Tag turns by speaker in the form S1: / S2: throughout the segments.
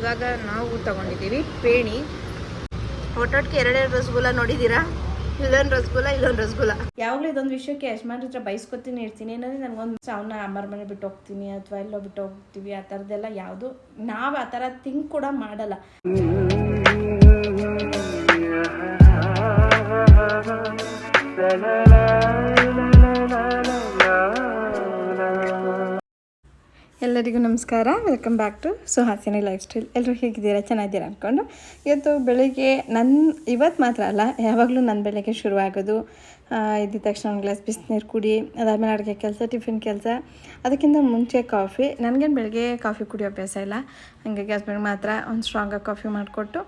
S1: ಇವಾಗ ನಾವು ತಗೊಂಡಿದ್ದೀವಿ ಪೇಣಿ. ಒಟ್ಟೊಟ್ಟಿಗೆ ಎರಡೆರಡು ರಸಗುಲ್ಲ ನೋಡಿದ್ದೀರಾ? ಇಲ್ಲೊಂದು ರಸಗುಲ್ಲ ಇಲ್ಲೊಂದು ರಸಗುಲ್ಲ.
S2: ಯಾವಾಗಲೂ ಇದೊಂದು ವಿಷಯಕ್ಕೆ ಯಜಮಾನ್ರ ಹತ್ರ ಬೈಸ್ಕೊತೀನಿ ಇರ್ತೀನಿ. ಏನಂದ್ರೆ ನನಗೊಂದು ಅವನ ಅಮ್ಮರ ಮನೆ ಬಿಟ್ಟು ಹೋಗ್ತೀನಿ ಅಥವಾ ಎಲ್ಲೋ ಬಿಟ್ಟು ಹೋಗ್ತೀವಿ ಆ ಥರದ್ದೆಲ್ಲ ಯಾವುದು ನಾವು ಆ ಥರ ಥಿಂಕ್ ಕೂಡ ಮಾಡಲ್ಲ.
S1: ಎಲ್ಲರಿಗೂ ನಮಸ್ಕಾರ. Welcome back to Suhasini lifestyle ಎಲ್ಲರೂ ಹೇಗಿದ್ದೀರಾ? ಚೆನ್ನಾಗಿದ್ದೀರಾ ಅಂದ್ಕೊಂಡು ಇವತ್ತು ಬೆಳಿಗ್ಗೆ ನನ್ನ ಇವತ್ತು ಮಾತ್ರ ಅಲ್ಲ, ಯಾವಾಗಲೂ ನನ್ನ ಬೆಳಗ್ಗೆ ಶುರುವಾಗೋದು ಇದ್ದ ತಕ್ಷಣ ಒಂದು ಗ್ಲಾಸ್ ಬಿಸಿನೀರು ಕುಡಿ, ಅದಾದಮೇಲೆ ಅಡುಗೆ ಕೆಲಸ, ಟಿಫಿನ್ ಕೆಲಸ. ಅದಕ್ಕಿಂತ ಮುಂಚೆ ಕಾಫಿ. ನನಗೇನು ಬೆಳಗ್ಗೆ ಕಾಫಿ ಕುಡಿಯೋ ಅಭ್ಯಾಸ ಇಲ್ಲ. ಹಂಗಾಗಿ ಹಸ್ಬೆಂಡ್ ಮಾತ್ರ ಒಂದು ಸ್ಟ್ರಾಂಗಾಗಿ ಕಾಫಿ ಮಾಡಿಕೊಟ್ಟು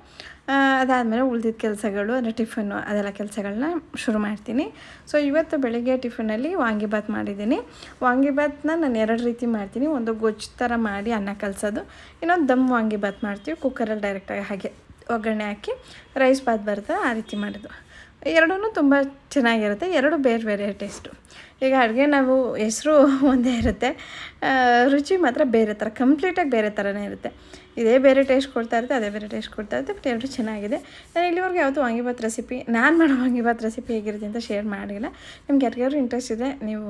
S1: ಅದಾದಮೇಲೆ ಉಳಿದಿದ್ದ ಕೆಲಸಗಳು, ಅಂದರೆ ಟಿಫನ್ನು ಅದೆಲ್ಲ ಕೆಲಸಗಳನ್ನ ಶುರು ಮಾಡ್ತೀನಿ. ಸೊ ಇವತ್ತು ಬೆಳಗ್ಗೆ ಟಿಫನಲ್ಲಿ ವಾಂಗಿಬಾತ್ ಮಾಡಿದ್ದೀನಿ. ವಾಂಗಿಬಾತ್ನ ನಾನು ಎರಡು ರೀತಿ ಮಾಡ್ತೀನಿ. ಒಂದು ಗೊಜ್ಜು ಥರ ಮಾಡಿ ಅನ್ನ ಕಲಸೋದು, ಇನ್ನೊಂದು ದಮ್ ವಾಂಗಿಬಾತ್ ಮಾಡ್ತೀವಿ. ಕುಕ್ಕರಲ್ಲಿ ಡೈರೆಕ್ಟಾಗಿ ಹಾಗೆ ಒಗ್ಗರಣೆ ಹಾಕಿ ರೈಸ್ ಬಾತ್ ಬರುತ್ತೆ ಆ ರೀತಿ ಮಾಡೋದು. ಎರಡೂ ತುಂಬ ಚೆನ್ನಾಗಿರುತ್ತೆ, ಎರಡು ಬೇರೆ ಬೇರೆ ಟೇಸ್ಟು. ಈಗ ಅಡುಗೆ ನಾವು ಹೆಸರು ಒಂದೇ ಇರುತ್ತೆ ರುಚಿ ಮಾತ್ರ ಬೇರೆ ಥರ, ಕಂಪ್ಲೀಟಾಗಿ ಬೇರೆ ಥರನೇ ಇರುತ್ತೆ. ಇದೇ ಬೇರೆ ಟೇಸ್ಟ್ ಕೊಡ್ತಾ ಇರುತ್ತೆ, ಅದೇ ಬೇರೆ ಟೇಸ್ಟ್ ಕೊಡ್ತಾ ಇರುತ್ತೆ, ಬಟ್ ಎರಡು ಚೆನ್ನಾಗಿದೆ. ನಾನು ಇಲ್ಲಿವರೆಗೂ ಯಾವುದು ವಾಂಗಿಭಾತ್ ರೆಸಿಪಿ, ನಾನು ಮಾಡೋ ವಾಂಗಿಭಾತ್ ರೆಸಿಪಿ ಹೇಗಿರುತ್ತೆ ಅಂತ ಶೇರ್ ಮಾಡಿಲ್ಲ. ನಿಮ್ಗೆ ಯಾರಿಗಾದ್ರು ಇಂಟ್ರೆಸ್ಟ್ ಇದೆ ನೀವು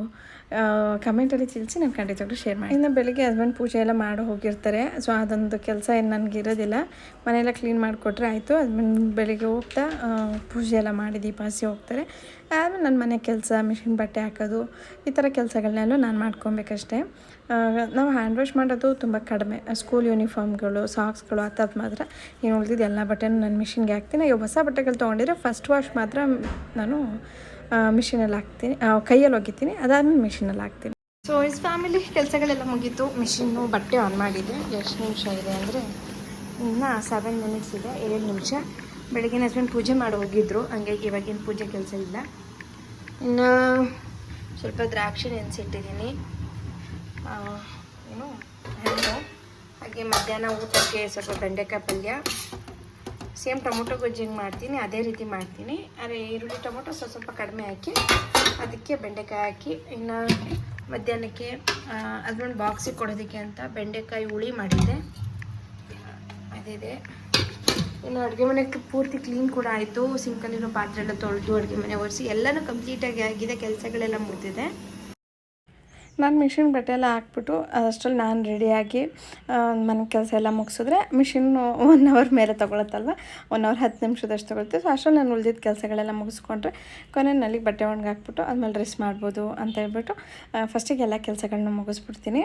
S1: ಕಮೆಂಟಲ್ಲಿ ತಿಳಿಸಿ ನಾನು ಖಂಡಿತವಾಗ್ಲೂ ಶೇರ್ ಮಾಡಿ ಇನ್ನು ಬೆಳಿಗ್ಗೆ ಹಸ್ಬೆಂಡ್ ಪೂಜೆ ಎಲ್ಲ ಮಾಡಿ ಹೋಗಿರ್ತಾರೆ. ಸೊ ಅದೊಂದು ಕೆಲಸ ಏನು ನನಗೆ ಇರೋದಿಲ್ಲ. ಮನೆಯೆಲ್ಲ ಕ್ಲೀನ್ ಮಾಡಿಕೊಟ್ರೆ ಆಯಿತು. ಹಸ್ಬೆಂಡ್ ಬೆಳಿಗ್ಗೆ ಹೋಗ್ತಾ ಪೂಜೆ ಎಲ್ಲ ಮಾಡಿ ದೀಪಾಸಿ ಹೋಗ್ತಾರೆ. ಆಮೇಲೆ ನನ್ನ ಮನೆ ಕೆಲಸ ಮಿಷಿನ್ ಬಟ್ಟೆ ಹಾಕೋದು, ಈ ಥರ ಕೆಲಸಗಳನ್ನೆಲ್ಲ ನಾನು ಮಾಡ್ಕೊಬೇಕಷ್ಟೇ. ನಾವು ಹ್ಯಾಂಡ್ ವಾಶ್ ಮಾಡೋದು ತುಂಬ ಕಡಿಮೆ. ಸ್ಕೂಲ್ ಯೂನಿಫಾರ್ಮ್ಗಳು ಸಾಕ್ಸ್ಗಳು ಆ ಥರದ್ದು ಮಾತ್ರ. ಏನು ಉಳಿದಿದ್ದು ಎಲ್ಲ ಬಟ್ಟೆನೂ ನಾನು ಮಿಷಿನ್ಗೆ ಹಾಕ್ತೀನಿ. ಈಗ ಹೊಸ ಬಟ್ಟೆಗಳು ತೊಗೊಂಡಿದ್ರೆ ಫಸ್ಟ್ ವಾಶ್ ಮಾತ್ರ ನಾನು ಮಿಷಿನಲ್ಲಿ ಹಾಕ್ತೀನಿ. ಕೈಯಲ್ಲಿ ಒಗಿತೀನಿ. ಅದಾದ್ಮೇಲೆ ಮಿಷಿನಲ್ಲಿ ಹಾಕ್ತೀನಿ. ಸೊ ಇಸ್ ಫ್ಯಾಮಿಲಿ ಕೆಲಸಗಳೆಲ್ಲ ಮುಗೀತು. ಮಿಷಿನ್ನು ಬಟ್ಟೆ ಆನ್ ಮಾಡಿದೆ. ಎಷ್ಟು ನಿಮಿಷ ಇದೆ ಅಂದರೆ ಇನ್ನು ಸೆವೆನ್ ಮಿನಿಟ್ಸ್ ಇದೆ, ಏಳು ನಿಮಿಷ. ಬೆಳಗ್ಗೆ ಹಸ್ಬೆಂಡ್ ಪೂಜೆ ಮಾಡಿ ಹೋಗಿದ್ರು. ಹಂಗಾಗಿ ಇವಾಗಿನ ಪೂಜೆ ಕೆಲಸ ಇಲ್ಲ. ಇನ್ನು ಸ್ವಲ್ಪ ದ್ರಾಕ್ಷಿ ನೆನೆಸಿಟ್ಟಿದ್ದೀನಿ. ಏನು, ಹಣ್ಣು. ಹಾಗೆ ಮಧ್ಯಾಹ್ನ ಊಟಕ್ಕೆ ಸ್ವಲ್ಪ ಬೆಂಡೆಕಾಯಿ ಪಲ್ಯ. ಸೇಮ್ ಟೊಮೊಟೊ ಗೊಜ್ಜು ಹೆಂಗೆ ಮಾಡ್ತೀನಿ, ಅದೇ ರೀತಿ ಮಾಡ್ತೀನಿ. ಅದೇ ಈರುಳ್ಳಿ, ಟೊಮೊಟೊ ಸ್ವಲ್ಪ ಸ್ವಲ್ಪ ಕಡಿಮೆ ಹಾಕಿ, ಅದಕ್ಕೆ ಬೆಂಡೆಕಾಯಿ ಹಾಕಿ, ಇನ್ನು ಮಧ್ಯಾಹ್ನಕ್ಕೆ ಅದನ್ನೊಂದು ಬಾಕ್ಸಿಗೆ ಕೊಡೋದಕ್ಕೆ ಅಂತ ಬೆಂಡೆಕಾಯಿ ಹುಳಿ ಮಾಡಿದ್ದೆ. ಅದಿದೆ. ಇನ್ನು ಅಡುಗೆ ಮನೆ ಪೂರ್ತಿ ಕ್ಲೀನ್ ಕೂಡ ಆಯಿತು. ಸಿಂಕಲ್ಲಿರೋ ಪಾತ್ರೆ ಎಲ್ಲ ತೊಳೆದು ಅಡುಗೆ ಮನೆ ಒರೆಸಿ ಎಲ್ಲನೂ ಕಂಪ್ಲೀಟಾಗಿ ಆಗಿದೆ. ಕೆಲಸಗಳೆಲ್ಲ ಮುಗಿದಿದೆ. ನಾನು ಮಿಷಿನ್ ಬಟ್ಟೆ ಎಲ್ಲ ಹಾಕ್ಬಿಟ್ಟು ಅಷ್ಟರಲ್ಲಿ ನಾನು ರೆಡಿಯಾಗಿ ಮನೆ ಕೆಲಸ ಎಲ್ಲ ಮುಗಿಸಿದ್ರೆ ಮಿಷಿನ್ನು ಒನ್ ಅವರ್ ಮೇಲೆ ತೊಗೊಳತ್ತಲ್ವ? ಒನ್ ಅವರ್ ಹತ್ತು ನಿಮಿಷದಷ್ಟು ತೊಗೊಳುತ್ತೆ. ಸೊ ಅಷ್ಟರಲ್ಲಿ ನಾನು ಉಳಿದಿದ್ದ ಕೆಲಸಗಳೆಲ್ಲ ಮುಗಿಸ್ಕೊಂಡ್ರೆ ಕೊನೆಯಲ್ಲಿ ಬಟ್ಟೆ ಒಣಗಿ ಹಾಕ್ಬಿಟ್ಟು ಆಮೇಲೆ ರೆಸ್ಟ್ ಮಾಡ್ಬೋದು ಅಂತ ಹೇಳ್ಬಿಟ್ಟು ಫಸ್ಟಿಗೆ ಎಲ್ಲ ಕೆಲಸಗಳನ್ನ ಮುಗಿಸ್ಬಿಡ್ತೀನಿ.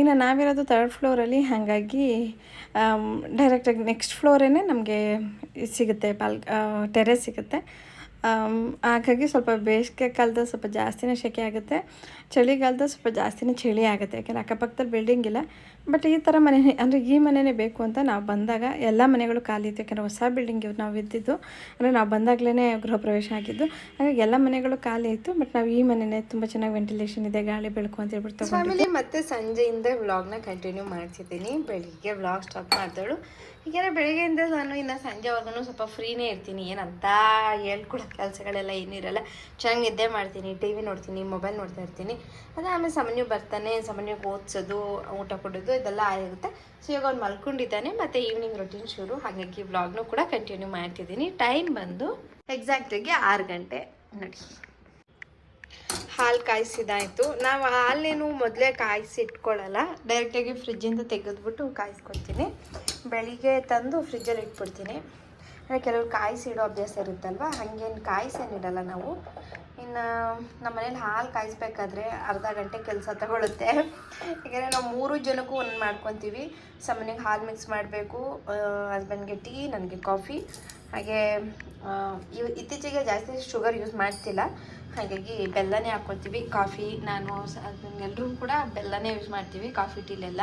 S1: ಇನ್ನು ನಾವಿರೋದು ತರ್ಡ್ ಫ್ಲೋರಲ್ಲಿ ಹಾಗಾಗಿ ಡೈರೆಕ್ಟಾಗಿ ನೆಕ್ಸ್ಟ್ ಫ್ಲೋರೇ ನಮಗೆ ಸಿಗುತ್ತೆ ಬಾಲ್ ಟೆರೆಸ್ ಸಿಗುತ್ತೆ. ಹಾಗಾಗಿ ಸ್ವಲ್ಪ ಬೇಸಿಗೆ ಕಾಲದಲ್ಲಿ ಸ್ವಲ್ಪ ಜಾಸ್ತಿನೇ ಸೆಕೆ ಆಗುತ್ತೆ. ಚಳಿಗಾಲದಲ್ಲಿ ಸ್ವಲ್ಪ ಜಾಸ್ತಿನೇ ಚಳಿ ಆಗುತ್ತೆ. ಯಾಕೆಂದರೆ ಅಕ್ಕಪಕ್ಕದಲ್ಲಿ ಬಿಲ್ಡಿಂಗ್ ಇಲ್ಲ. ಬಟ್ ಈ ಥರ ಮನೆ ಅಂದರೆ ಈ ಮನೆಯೇ ಬೇಕು ಅಂತ ನಾವು ಬಂದಾಗ ಎಲ್ಲ ಮನೆಗಳು ಖಾಲಿ ಇತ್ತು. ಯಾಕಂದರೆ ಹೊಸ ಬಿಲ್ಡಿಂಗ್ ನಾವು ಇದ್ದಿದ್ದು. ಅಂದರೆ ನಾವು ಬಂದಾಗಲೇ ಗೃಹ ಪ್ರವೇಶ ಆಗಿದ್ದು. ಹಾಗಾಗಿ ಎಲ್ಲ ಮನೆಗಳು ಖಾಲಿ ಇತ್ತು. ಬಟ್ ನಾವು ಈ ಮನೆಯೇ ತುಂಬ ಚೆನ್ನಾಗಿ ವೆಂಟಿಲೇಷನ್ ಇದೆ, ಗಾಳಿ ಬೆಳಕು ಅಂತ ಹೇಳ್ಬಿಟ್ಟು ಫ್ಯಾಮಿಲಿ ಮತ್ತೆ ಸಂಜೆಯಿಂದ ವ್ಲಾಗ್ನ ಕಂಟಿನ್ಯೂ ಮಾಡ್ತಿದ್ದೀನಿ. ಬೆಳಿಗ್ಗೆ ವ್ಲಾಗ್ ಸ್ಟಾಪ್ ಮಾಡ್ತಾಳು ಹೀಗೆ ಬೆಳಗ್ಗೆಯಿಂದ ನಾನು ಇನ್ನು ಸಂಜೆವರೆಗೂ ಸ್ವಲ್ಪ ಫ್ರೀನೇ ಇರ್ತೀನಿ. ಏನಂತ ಹೇಳ್ಕೊಡೋ ಕೆಲಸಗಳೆಲ್ಲ ಏನಿರಲ್ಲ. ಚೆನ್ನಾಗಿ ನಿದ್ದೆ ಮಾಡ್ತೀನಿ. ಟಿ ವಿ ನೋಡ್ತೀನಿ ಮೊಬೈಲ್ ನೋಡ್ತಾ ಇರ್ತೀನಿ. ಅದೇ ಆಮೇಲೆ ಸಾಮಾನ್ಯ ಬರ್ತಾನೆ. ಸಾಮಾನ್ಯವಾಗಿ ಓದಿಸೋದು, ಊಟ ಕೊಡೋದು ಇದೆಲ್ಲ ಆಗಿರುತ್ತೆ. ಸೊ ಇವಾಗ ಅವ್ನು ಮಲ್ಕೊಂಡಿದ್ದಾನೆ ಮತ್ತೆ ಈವ್ನಿಂಗ್ ರೊಟೀನ್ ಶುರು. ಹಾಗಾಗಿ ವ್ಲಾಗ್ನು ಕೂಡ ಕಂಟಿನ್ಯೂ ಮಾಡ್ತಿದ್ದೀನಿ. ಟೈಮ್ ಬಂದು ಎಕ್ಸಾಕ್ಟಾಗಿ ಆರು ಗಂಟೆ ನೋಡಿ. ಹಾಲು ಕಾಯಿಸಿದಾಯಿತು ನಾವು ಹಾಲೇನು ಮೊದಲೇ ಕಾಯಿಸಿ ಇಟ್ಕೊಳ್ಳಲ್ಲ ಡೈರೆಕ್ಟಾಗಿ ಫ್ರಿಜ್ಜಿಂದ ತೆಗೆದ್ಬಿಟ್ಟು ಕಾಯಿಸ್ಕೊಳ್ತೀನಿ. ಬೆಳಿಗ್ಗೆ ತಂದು ಫ್ರಿಜ್ಜಲ್ಲಿ ಇಟ್ಬಿಡ್ತೀನಿ. ಅಂದರೆ ಕೆಲವರು ಕಾಯಿಸಿ ಇಡೋ ಅಭ್ಯಾಸ ಇರುತ್ತಲ್ವ? ಹಾಗೇನು ಕಾಯಿಸೇನಿಡಲ್ಲ ನಾವು. ಇನ್ನು ನಮ್ಮ ಮನೇಲಿ ಹಾಲು ಕಾಯಿಸ್ಬೇಕಾದ್ರೆ ಅರ್ಧ ಗಂಟೆ ಕೆಲಸ ತಗೊಳುತ್ತೆ. ಯಾಕೆಂದರೆ ನಾವು ಮೂರು ಜನಕ್ಕೂ ಒಂದು ಮಾಡ್ಕೊತೀವಿ. ಸಮನಿಗೆ ಹಾಲು ಮಿಕ್ಸ್ ಮಾಡಬೇಕು. ಹಸ್ಬೆಂಡ್ಗೆ ಟೀ ನನಗೆ ಕಾಫಿ ಹಾಗೆ ಇವ್ ಇತ್ತೀಚೆಗೆ ಜಾಸ್ತಿ ಶುಗರ್ ಯೂಸ್ ಮಾಡ್ತಿಲ್ಲ. ಹಾಗಾಗಿ ಬೆಲ್ಲನೇ ಹಾಕ್ಕೊತೀವಿ ಕಾಫಿ ನಾನು ಹಸ್ಬೆಂಡ್ ಎಲ್ಲರೂ ಕೂಡ ಬೆಲ್ಲನೇ ಯೂಸ್ ಮಾಡ್ತೀವಿ. ಕಾಫಿ ಟೀಲೆಲ್ಲ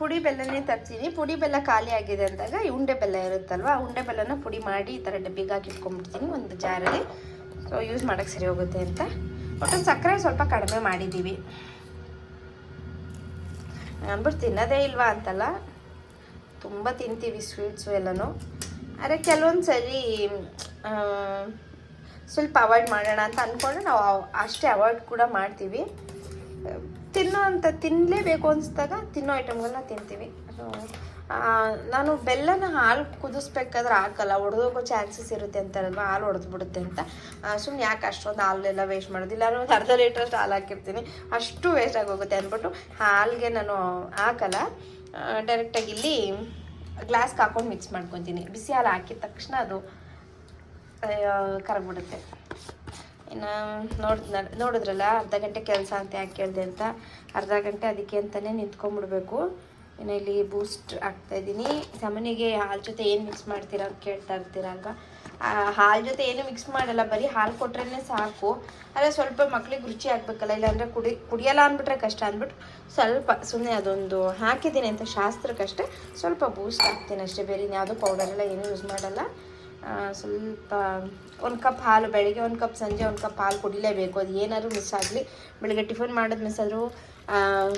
S1: ಪುಡಿ ಬೆಲ್ಲನೇ ತರ್ತೀನಿ. ಪುಡಿ ಬೆಲ್ಲ ಖಾಲಿ ಆಗಿದೆ ಅಂದಾಗ ಉಂಡೆ ಬೆಲ್ಲ ಇರುತ್ತಲ್ವ ಉಂಡೆ ಬೆಲ್ಲನ ಪುಡಿ ಮಾಡಿ ಈ ಥರ ಡಬ್ಬಿಗೆ ಹಾಕಿ ಇಟ್ಕೊಂಡ್ಬಿಡ್ತೀನಿ ಒಂದು ಜಾರಲ್ಲಿ. ಸೊ ಯೂಸ್ ಮಾಡೋಕ್ಕೆ ಸರಿ ಹೋಗುತ್ತೆ ಅಂತ. ಒಟ್ಟು ಸಕ್ಕರೆ ಸ್ವಲ್ಪ ಕಡಿಮೆ ಮಾಡಿದ್ದೀವಿ. ಅಂದ್ಬಿಟ್ಟು ತಿನ್ನೋದೇ ಇಲ್ವಾ ಅಂತಲ್ಲ. ತುಂಬ ತಿಂತೀವಿ ಸ್ವೀಟ್ಸು ಎಲ್ಲನೂ. ಆದರೆ ಕೆಲವೊಂದು ಸರಿ ಸ್ವಲ್ಪ ಅವಾಯ್ಡ್ ಮಾಡೋಣ ಅಂತ ಅಂದ್ಕೊಂಡು ನಾವು ಅಷ್ಟೇ ಅವಾಯ್ಡ್ ಕೂಡ ಮಾಡ್ತೀವಿ. ತಿನ್ನೋ ಅಂತ ತಿನ್ನಲೇಬೇಕು ಅನಿಸ್ದಾಗ ತಿನ್ನೋ ಐಟಮ್ಗಳನ್ನ ತಿಂತೀವಿ. ಅದು
S2: ನಾನು ಬೆಲ್ಲನ ಹಾಲು ಕುದಿಸ್ಬೇಕಾದ್ರೆ ಹಾಕಲ್ಲ, ಒಡೆದೋಗೋ ಚಾನ್ಸಸ್ ಇರುತ್ತೆ ಅಂತಾರಲ್ವ, ಹಾಲು ಒಡೆದ್ಬಿಡುತ್ತೆ ಅಂತ. ಸುಮ್ಮನೆ ಯಾಕೆ ಅಷ್ಟೊಂದು ಹಾಲೆಲ್ಲ ವೇಸ್ಟ್ ಮಾಡೋದು? ಇಲ್ಲ ಒಂದು ಅರ್ಧ ಲೀಟ್ರಷ್ಟು ಹಾಲು ಹಾಕಿರ್ತೀನಿ. ಅಷ್ಟು ವೇಸ್ಟ್ ಆಗೋಗುತ್ತೆ ಅಂದ್ಬಿಟ್ಟು ಹಾಲಿಗೆ ನಾನು ಹಾಕಲ್ಲ. ಡೈರೆಕ್ಟಾಗಿ ಇಲ್ಲಿ ಗ್ಲಾಸ್ಗೆ ಹಾಕೊಂಡು ಮಿಕ್ಸ್ ಮಾಡ್ಕೊತೀನಿ. ಬಿಸಿ ಹಾಲು ಹಾಕಿದ ತಕ್ಷಣ ಅದು ಕರಗ್ಬಿಡುತ್ತೆ. ಇನ್ನು ನೋಡ್ ನೋಡಿದ್ರಲ್ಲ, ಅರ್ಧ ಗಂಟೆ ಕೆಲಸ ಅಂತ ಯಾಕೆ ಕೇಳಿದೆ ಅಂತ. ಅರ್ಧ ಗಂಟೆ ಅದಕ್ಕೆ ಅಂತಲೇ ನಿಂತ್ಕೊಂಡ್ಬಿಡ್ಬೇಕು. ಇನ್ನು ಇಲ್ಲಿ ಬೂಸ್ಟ್ ಹಾಕ್ತಾಯಿದ್ದೀನಿ ಸಾಮಾನ್ಯಗೆ ಹಾಲು ಜೊತೆ ಏನು ಮಿಕ್ಸ್ ಮಾಡ್ತೀರಾ ಅಂತ ಕೇಳ್ತಾ ಇರ್ತೀರಲ್ವ ಹಾಲು ಜೊತೆ ಏನು ಮಿಕ್ಸ್ ಮಾಡಲ್ಲ, ಬರೀ ಹಾಲು ಕೊಟ್ರೇ ಸಾಕು. ಆದರೆ ಸ್ವಲ್ಪ ಮಕ್ಳಿಗೆ ರುಚಿ ಆಗಬೇಕಲ್ಲ, ಇಲ್ಲಾಂದರೆ ಕುಡಿ, ಕುಡಿಯಲ್ಲ ಅಂದ್ಬಿಟ್ರೆ ಕಷ್ಟ ಅಂದ್ಬಿಟ್ಟು ಸ್ವಲ್ಪ ಸುಮ್ಮನೆ ಅದೊಂದು ಹಾಕಿದ್ದೀನಿ ಅಂತ ಶಾಸ್ತ್ರಕ್ಕಷ್ಟೇ ಸ್ವಲ್ಪ ಬೂಸ್ಟ್ ಹಾಕ್ತೀನಿ ಅಷ್ಟೇ. ಬೇರೆ ಪೌಡರ್ ಪೌಡರೆಲ್ಲ ಏನೂ ಯೂಸ್ ಮಾಡಲ್ಲ. ಸ್ವಲ್ಪ ಒಂದು ಕಪ್ ಹಾಲು ಬೆಳಿಗ್ಗೆ, ಒಂದು ಕಪ್ ಸಂಜೆ, ಒಂದು ಕಪ್ ಹಾಲು ಕುಡಿಲೇಬೇಕು. ಅದು ಏನಾದರೂ ಮಿಸ್ ಆಗಲಿ. ಬೆಳಿಗ್ಗೆ ಟಿಫನ್ ಮಾಡೋದು ಮಿಸ್ ಆದರೂ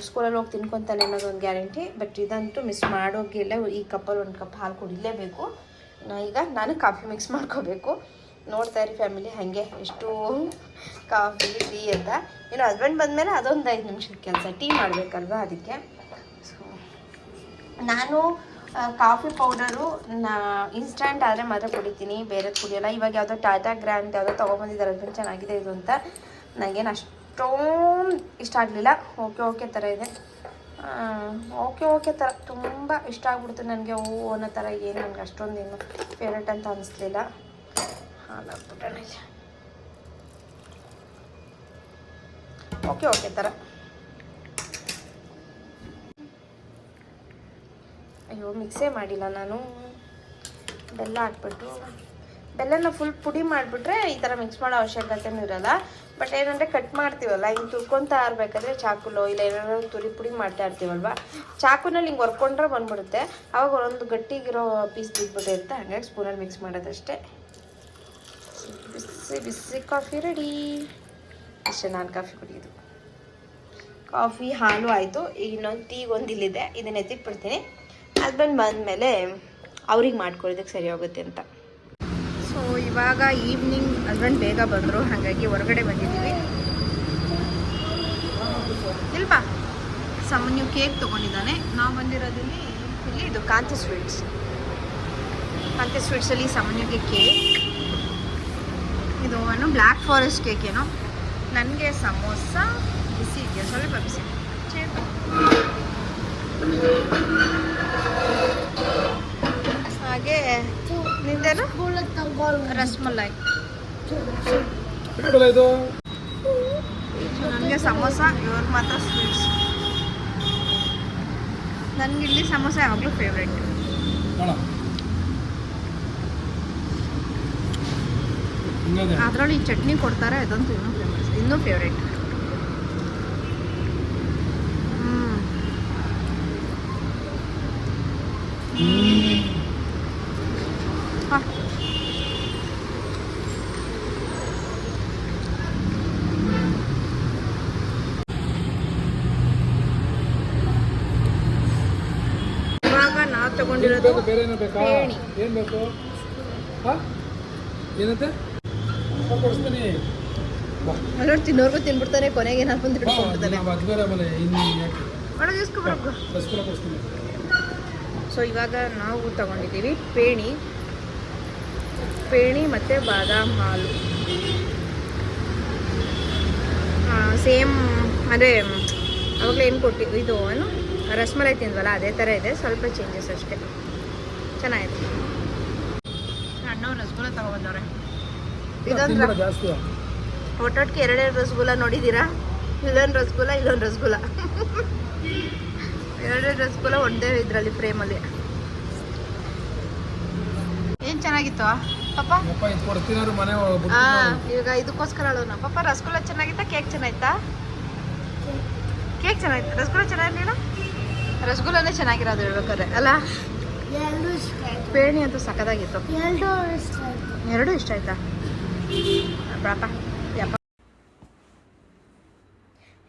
S2: ಸ್ಕೂಲಲ್ಲಿ ಹೋಗಿ ತಿನ್ಕೊತಾನೆ ಅನ್ನೋದು ಒಂದು ಗ್ಯಾರಂಟಿ ಬಟ್ ಇದಂತೂ ಮಿಸ್ ಮಾಡೋಗಿಲ್ಲ ಈ ಕಪ್ಪಲ್ಲಿ ಒಂದು ಕಪ್ ಹಾಲು ಕುಡಿಲೇಬೇಕು. ಈಗ ನಾನು ಕಾಫಿ ಮಿಕ್ಸ್ ಮಾಡ್ಕೋಬೇಕು. ನೋಡ್ತಾ ಇರಿ ಫ್ಯಾಮಿಲಿ ಹಾಗೆ ಎಷ್ಟು ಕಾಫಿ ಟೀ ಅಂತ. ಇನ್ನು ಹಸ್ಬೆಂಡ್ ಬಂದಮೇಲೆ ಅದೊಂದು ಐದು ನಿಮಿಷದ ಕೆಲಸ ಟೀ ಮಾಡಬೇಕಲ್ವಾ ಅದಕ್ಕೆ? ಸೊ ನಾನು ಕಾಫಿ ಪೌಡರು ನಾ ಇನ್ಸ್ಟಂಟ್ ಆದರೆ ಮಾತ್ರ ಕುಡಿತೀನಿ. ಬೇರೆ ಕುಡಿಯೋಲ್ಲ. ಇವಾಗ ಯಾವುದೋ ಟಾಟಾ ಗ್ರ್ಯಾಂಡ್ ಯಾವುದೋ ತೊಗೊಬಂದಿದ್ದಾರೆ ಅದನ್ನು ಚೆನ್ನಾಗಿದೆ ಇದು ಅಂತ. ನನಗೇನು ಅಷ್ಟೊಂದು ಇಷ್ಟ ಆಗಲಿಲ್ಲ. ಓಕೆ ಓಕೆ ಥರ ಇದೆ. ಓಕೆ ಓಕೆ ಥರ ತುಂಬ ಇಷ್ಟ ಆಗ್ಬಿಡ್ತು ನನಗೆ. ಹೂ ಅನ್ನೋ ಥರ ಏನು ನನಗೆ ಅಷ್ಟೊಂದು ಏನು ಫೇವ್ರೇಟ್ ಅಂತ ಅನಿಸ್ಲಿಲ್ಲ. ಹಾಲಾಗ್ಬಿಟ್ಟಣ ಓಕೆ ಓಕೆ ಥರ ಅಯ್ಯೋ ಮಿಕ್ಸೇ ಮಾಡಿಲ್ಲ ನಾನು. ಬೆಲ್ಲ ಹಾಕ್ಬಿಟ್ಟು, ಬೆಲ್ಲನ ಫುಲ್ ಪುಡಿ ಮಾಡಿಬಿಟ್ರೆ ಈ ಥರ ಮಿಕ್ಸ್ ಮಾಡೋ ಅವಶ್ಯಕತೆನೂ ಇರೋಲ್ಲ. ಬಟ್ ಏನಂದರೆ ಕಟ್ ಮಾಡ್ತೀವಲ್ಲ, ಹಿಂಗೆ ತುರ್ಕೊತಾ ಇರಬೇಕಾದ್ರೆ ಚಾಕುಲೋ ಇಲ್ಲ ಏನಾದ್ರು ತುರಿ ಪುಡಿ ಮಾಡ್ತಾ ಇರ್ತೀವಲ್ವ? ಚಾಕುನಲ್ಲಿ ಹಿಂಗೆ ಹೊರ್ಕೊಂಡ್ರೆ ಬಂದ್ಬಿಡುತ್ತೆ. ಅವಾಗ ಒಂದು ಗಟ್ಟಿಗಿರೋ ಪೀಸ್ ಇರುತ್ತೆ ಹಾಗಾಗಿ ಸ್ಪೂನಲ್ಲಿ ಮಿಕ್ಸ್ ಮಾಡೋದಷ್ಟೇ. ಬಿಸಿ ಬಿಸಿ ಕಾಫಿ ರೆಡಿ ಅಷ್ಟೇ ನಾನು ಕಾಫಿ ಕುಡಿಯೋದು. ಕಾಫಿ ಹಾಲು ಆಯಿತು. ಈಗ ಇನ್ನೊಂದು ಟೀ ಒಂದು ಇಲ್ಲಿದೆ ಇದನ್ನ ಎತ್ತಿಟ್ಟು ಬಿಡ್ತೀನಿ ಹಸ್ಬೆಂಡ್ ಬಂದಮೇಲೆ ಅವ್ರಿಗೆ ಮಾಡ್ಕೊಳ್ಳೋದಕ್ಕೆ ಸರಿ ಹೋಗುತ್ತೆ ಅಂತ. ಸೊ ಇವಾಗ ಈವ್ನಿಂಗ್ ಹಸ್ಬೆಂಡ್ ಬೇಗ ಬಂದರು, ಹಾಗಾಗಿ ಹೊರಗಡೆ ಬಂದಿದ್ದೀವಿ. ಇಲ್ವಾ ಸಾಮಾನ್ಯ ಕೇಕ್ ತೊಗೊಂಡಿದ್ದಾನೆ. ನಾವು ಬಂದಿರೋದಿಲ್ಲಿ ಇಲ್ಲಿ ಇದು ಕಾಂತಿ ಸ್ವೀಟ್ಸ್ ಕಾಂತಿ ಸ್ವೀಟ್ಸಲ್ಲಿ ಸಾಮಾನ್ಯಕ್ಕೆ ಕೇಕ್ ಇದು ಏನು ಬ್ಲ್ಯಾಕ್ ಫಾರೆಸ್ಟ್ ಕೇಕ್ ಏನೋ. ನನಗೆ ಸಮೋಸ, ಬಿಸಿ ಇದೆಯಾ? ಸ್ವಲ್ಪ ಬಿಸಿ. ಹಾಗೆ ನಿಂದೇನು? ರಸ್ಮಲಾಯ್. ನನಗೆ ಸಮೋಸ ಇವ್ರಿಗೆ ಮಾತ್ರ ಸ್ವೀಟ್ಸ್ ನನಗೆ ಇಲ್ಲಿ ಸಮೋಸ ಯಾವಾಗಲೂ ಫೇವ್ರೆಟ್ ಅದರಲ್ಲಿ ಈ ಚಟ್ನಿ ಕೊಡ್ತಾರೆ ಅದಂತೂ ಇನ್ನೂ ಫೇಮಸ್ ಇನ್ನೂ ಫೇವ್ರೆಟ್ ಇವಾಗ ತಗೊಂಡಿರೋದು
S3: ಬೇರೆ ಏನೋ ಬೇಕಾ. ಏನ್ ಬೇಕು? ಹಾ? ಏನಂತೆ? ಹಾ, ಕೊಡಿಸ್ತೀನಿ. ಬಾ.
S2: ಅಲ್ಲೋಡ್ ತಿನ್ನೋರ್ಗು ತಿನ್ಬಿಡ್ತಾನೆ ಕೊನೆಗೆ ಏನಾದ್ರು ಬಂದು
S3: ಬಾ,
S2: ಹಿಡ್ಕೊಂಡ್ಬಿಡ್ತಾನೆ.
S3: ನಾವು ಅದು ಬೇರೆ ಆಮೇಲೆ ಇನ್ನು ಯಾಕೆ?
S2: ಒಳಗೆ ಇಸ್ಕೊಬರ್ಬೇಕು
S3: ರಸಗುಲ್ಲ ಕೊಡಿಸ್ತೀನಿ.
S2: ಸೊ ಇವಾಗ ನಾವು ತಗೊಂಡಿದ್ದೀವಿ ಪೇಣಿ. ಪೇಣಿ ಮತ್ತು ಬಾದಾಮ್ ಹಾಲು. ಸೇಮ್ ಅಂದರೆ ಅವಾಗಲೇ ಏನು ಕೊಟ್ಟಿ ಇದು ಏನು? ರಸ್ಮಲೈ ತಿಂದ್ವಲ್ಲ ಅದೇ ಥರ ಇದೆ. ಸ್ವಲ್ಪ ಚೇಂಜಸ್ ಅಷ್ಟೇ. ಚೆನ್ನಾಗಿದೆ. ಅಣ್ಣ ರಸಗುಲ್ಲ ತಗೊಬಂದವ್ರೆ. ಇದೊಂದು ಒಟ್ಟೊಟ್ಟಿಗೆ ಎರಡೆರಡು ರಸಗುಲ್ಲ ನೋಡಿದ್ದೀರಾ ಇಲ್ಲೊಂದು ರಸಗುಲ್ಲ ಇಲ್ಲೊಂದು ರಸಗುಲ್ಲ. ಎರಡೆರಡು ರಸಗುಲ್ಲ ಒಂದೇ ಇದರಲ್ಲಿ ಫ್ರೇಮಲ್ಲಿ. ಏನು ಚೆನ್ನಾಗಿತ್ತು ಪಾಪ ಹಾ ಈಗ ಇದಕ್ಕೋಸ್ಕರ ಅಳೋಣ ಪಾಪ ರಸಗುಲ್ಲ ಚೆನ್ನಾಗಿತ್ತಾ ಕೇಕ್ ಚೆನ್ನಾಗಿತ್ತಾ? ಕೇಕ್ ಚೆನ್ನಾಗಿತ್ತು? ರಸಗುಲ್ಲ ಚೆನ್ನಾಗಿರ್ಲಿಲ್ಲ? ರಸಗುಲ್ಲನೇ ಚೆನ್ನಾಗಿರೋದು ಹೇಳ್ಬೇಕಾದ್ರೆ ಅಲ್ಲ? ಪೇಣಿ ಅಂತೂ ಸಖತ್ತಾಗಿತ್ತು. ಎರಡೂ ಇಷ್ಟ ಆಯ್ತಾ. ಪಾಪ ಯಪ್ಪ.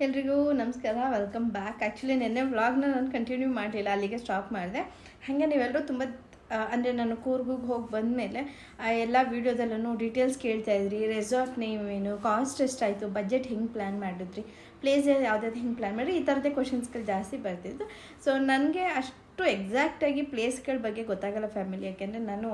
S4: ಎಲ್ರಿಗೂ ನಮಸ್ಕಾರ ವೆಲ್ಕಮ್ ಬ್ಯಾಕ್. ಆ್ಯಕ್ಚುಲಿ ನಿನ್ನೆ ವ್ಲಾಗ್ನ ನಾನು ಕಂಟಿನ್ಯೂ ಮಾಡಲಿಲ್ಲ ಅಲ್ಲಿಗೆ ಸ್ಟಾಪ್ ಮಾಡಿದೆ. ಹಾಗೆ ನೀವೆಲ್ಲರೂ ತುಂಬ ಅಂದರೆ ನಾನು ಕೂರ್ಗಿಗೆ ಹೋಗಿ ಬಂದಮೇಲೆ ಎಲ್ಲ ವೀಡಿಯೋದಲ್ಲೂ ಡೀಟೇಲ್ಸ್ ಕೇಳ್ತಾ ಇದ್ರಿ ರೆಸಾರ್ಟ್ ನೇಮ್ ಏನು ಕಾಸ್ಟ್ ಎಷ್ಟಾಯಿತು ಬಜೆಟ್ ಹೆಂಗೆ ಪ್ಲ್ಯಾನ್ ಮಾಡಿದ್ರಿ ಪ್ಲೇಸ್ ಯಾವುದಾದ್ರು ಹಿಂಗೆ ಪ್ಲ್ಯಾನ್ ಮಾಡಿ ಈ ಥರದ್ದೇ ಕ್ವಶನ್ಸ್ಗಳು ಜಾಸ್ತಿ ಬರ್ತಿತ್ತು. ಸೊ ನನಗೆ ಅಷ್ಟು
S2: ಅಷ್ಟು ಎಕ್ಸಾಕ್ಟಾಗಿ ಪ್ಲೇಸ್ಗಳ ಬಗ್ಗೆ ಗೊತ್ತಾಗಲ್ಲ ಫ್ಯಾಮಿಲಿ ಯಾಕೆಂದರೆ ನಾನು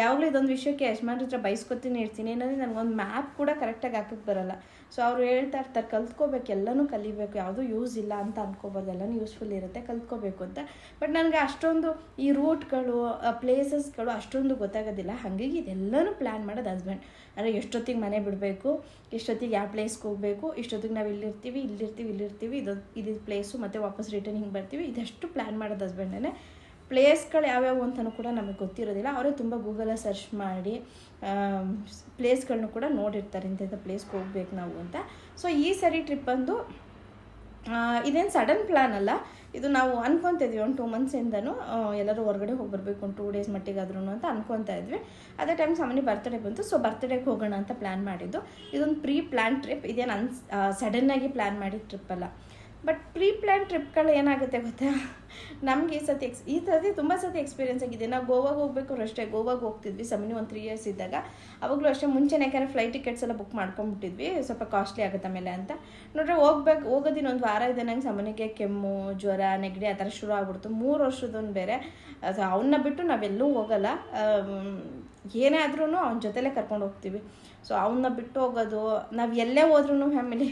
S2: ಯಾವಾಗಲೂ ಇದೊಂದು ವಿಷಯಕ್ಕೆ ಯಜಮಾನ್ರ ಹತ್ರ ಬಯಸ್ಕೊತೀನಿ ಇರ್ತೀನಿ ಏನಂದರೆ ನನಗೊಂದು ಮ್ಯಾಪ್ ಕೂಡ ಕರೆಕ್ಟಾಗಿ ಹಾಕಕ್ಕೆ ಬರಲ್ಲ. ಸೊ ಅವ್ರು ಹೇಳ್ತಾ ಇರ್ತಾರೆ, ಕಲ್ತ್ಕೋಬೇಕು, ಎಲ್ಲನೂ ಕಲಿಬೇಕು, ಯಾವುದೂ ಯೂಸ್ ಇಲ್ಲ ಅಂತ ಅನ್ಕೋಬಾರ್ದು, ಎಲ್ಲನೂ ಯೂಸ್ಫುಲ್ ಇರುತ್ತೆ, ಕಲ್ತ್ಕೋಬೇಕು ಅಂತ. ಬಟ್ ನನಗೆ ಅಷ್ಟೊಂದು ಈ ರೂಟ್ಗಳು ಪ್ಲೇಸಸ್ಗಳು ಅಷ್ಟೊಂದು ಗೊತ್ತಾಗೋದಿಲ್ಲ. ಹಾಗಾಗಿ ಇದೆಲ್ಲನೂ ಪ್ಲ್ಯಾನ್ ಮಾಡೋದು ಹಸ್ಬೆಂಡ್ ಅಂದರೆ ಎಷ್ಟೊತ್ತಿಗೆ ಮನೆ ಬಿಡಬೇಕು, ಎಷ್ಟೊತ್ತಿಗೆ ಯಾವ ಪ್ಲೇಸ್ಗೆ ಹೋಗಬೇಕು, ಇಷ್ಟೊತ್ತಿಗೆ ನಾವು ಇಲ್ಲಿರ್ತೀವಿ ಇಲ್ಲಿರ್ತೀವಿ ಇಲ್ಲಿರ್ತೀವಿ, ಇದು ಇದು ಪ್ಲೇಸು ಮತ್ತು ವಾಪಸ್ ರಿಟರ್ನ್ ಹಿಂಗೆ ಬರ್ತೀವಿ, ಇದಷ್ಟು ಪ್ಲ್ಯಾನ್ ಮಾಡೋದು ಹಸ್ಬೆಂಡೇ ಪ್ಲೇಸ್ಗಳು ಯಾವ್ಯಾವು ಅಂತಲೂ ಕೂಡ ನಮಗೆ ಗೊತ್ತಿರೋದಿಲ್ಲ. ಅವರೇ ತುಂಬ ಗೂಗಲಲ್ಲಿ ಸರ್ಚ್ ಮಾಡಿ ಪ್ಲೇಸ್ಗಳನ್ನೂ ಕೂಡ ನೋಡಿರ್ತಾರೆ. ಇಂಥ ಪ್ಲೇಸ್ಗೆ ಹೋಗ್ಬೇಕು ನಾವು ಅಂತ. ಸೊ ಈ ಸರಿ ಟ್ರಿಪ್ ಬಂದು ಇದೇನು ಸಡನ್ ಪ್ಲ್ಯಾನ್ ಅಲ್ಲ. ಇದು ನಾವು ಅನ್ಕೊತಿದ್ವಿ ಒಂದು ಟೂ ಮಂತ್ಸಿಂದನೂ ಎಲ್ಲರೂ ಹೊರಗಡೆ ಹೋಗಿ ಬರಬೇಕು. ಒಂದು ಟೂ ಡೇಸ್ ಮಟ್ಟಿಗಾದ್ರೂ ಅಂತ ಅನ್ಕೊತಾ ಇದ್ವಿ. ಅದೇ ಟೈಮ್ ಸಾಮಾನ್ಯ ಬರ್ತ್ಡೇ ಬಂತು. ಸೊ ಬರ್ತ್ಡೇಗೆ ಹೋಗೋಣ ಅಂತ ಪ್ಲ್ಯಾನ್ ಮಾಡಿದ್ದು. ಇದೊಂದು ಪ್ರೀ ಪ್ಲ್ಯಾನ್ ಟ್ರಿಪ್ ಇದೇನು ಅನ್ಸ್ ಸಡನ್ನಾಗಿ ಪ್ಲ್ಯಾನ್ ಮಾಡಿದ ಟ್ರಿಪ್ ಅಲ್ಲ. ಬಟ್ ಪ್ರೀ ಪ್ಲ್ಯಾನ್ ಟ್ರಿಪ್ಗಳು ಏನಾಗುತ್ತೆ ಗೊತ್ತಾ? ನಮ್ಗೆ ಈ ಸತಿ ಎಕ್ಸ್ ಈ ಸತಿ ತುಂಬ ಸತಿ ಎಕ್ಸ್ಪೀರಿಯೆನ್ಸ್ ಆಗಿದೆ. ನಾವು ಗೋವಾಗೆ ಹೋಗ್ಬೇಕು ಅಷ್ಟೇ ಗೋವಾಗೆ ಹೋಗ್ತಿದ್ವಿ ಸಮನಿ ಒಂದು ತ್ರೀ ಇಯರ್ಸ್ ಇದ್ದಾಗ. ಅವಾಗಲೂ ಅಷ್ಟೇ ಮುಂಚೆನೇ ಯಾಕಂದರೆ ಫ್ಲೈಟ್ ಟಿಕೆಟ್ಸ್ ಎಲ್ಲ ಬುಕ್ ಮಾಡ್ಕೊಂಡ್ಬಿಟ್ಟಿದ್ವಿ. ಸ್ವಲ್ಪ ಕಾಸ್ಟ್ಲಿ ಆಗುತ್ತೆ ಆಮೇಲೆ ಅಂತ. ನೋಡ್ರೆ ಹೋಗ್ಬೇಕು ಹೋಗೋದಿನ ಒಂದು ವಾರ ಇದೆ ನಂಗೆ ಸಮನಿಗೆ ಕೆಮ್ಮು, ಜ್ವರ, ನೆಗಡಿ ಆ ಥರ ಶುರು ಆಗ್ಬಿಡ್ತು. ಮೂರು ವರ್ಷದೊಂದು ಬೇರೆ. ಅವನ್ನ ಬಿಟ್ಟು ನಾವೆಲ್ಲೂ ಹೋಗಲ್ಲ. ಏನೇ ಆದ್ರೂ ಅವನ ಜೊತೆಲೇ ಕರ್ಕೊಂಡು ಹೋಗ್ತೀವಿ. ಸೊ ಅವನ್ನ ಬಿಟ್ಟು ಹೋಗೋದು, ನಾವು ಎಲ್ಲೇ ಹೋದ್ರೂ ಫ್ಯಾಮಿಲಿ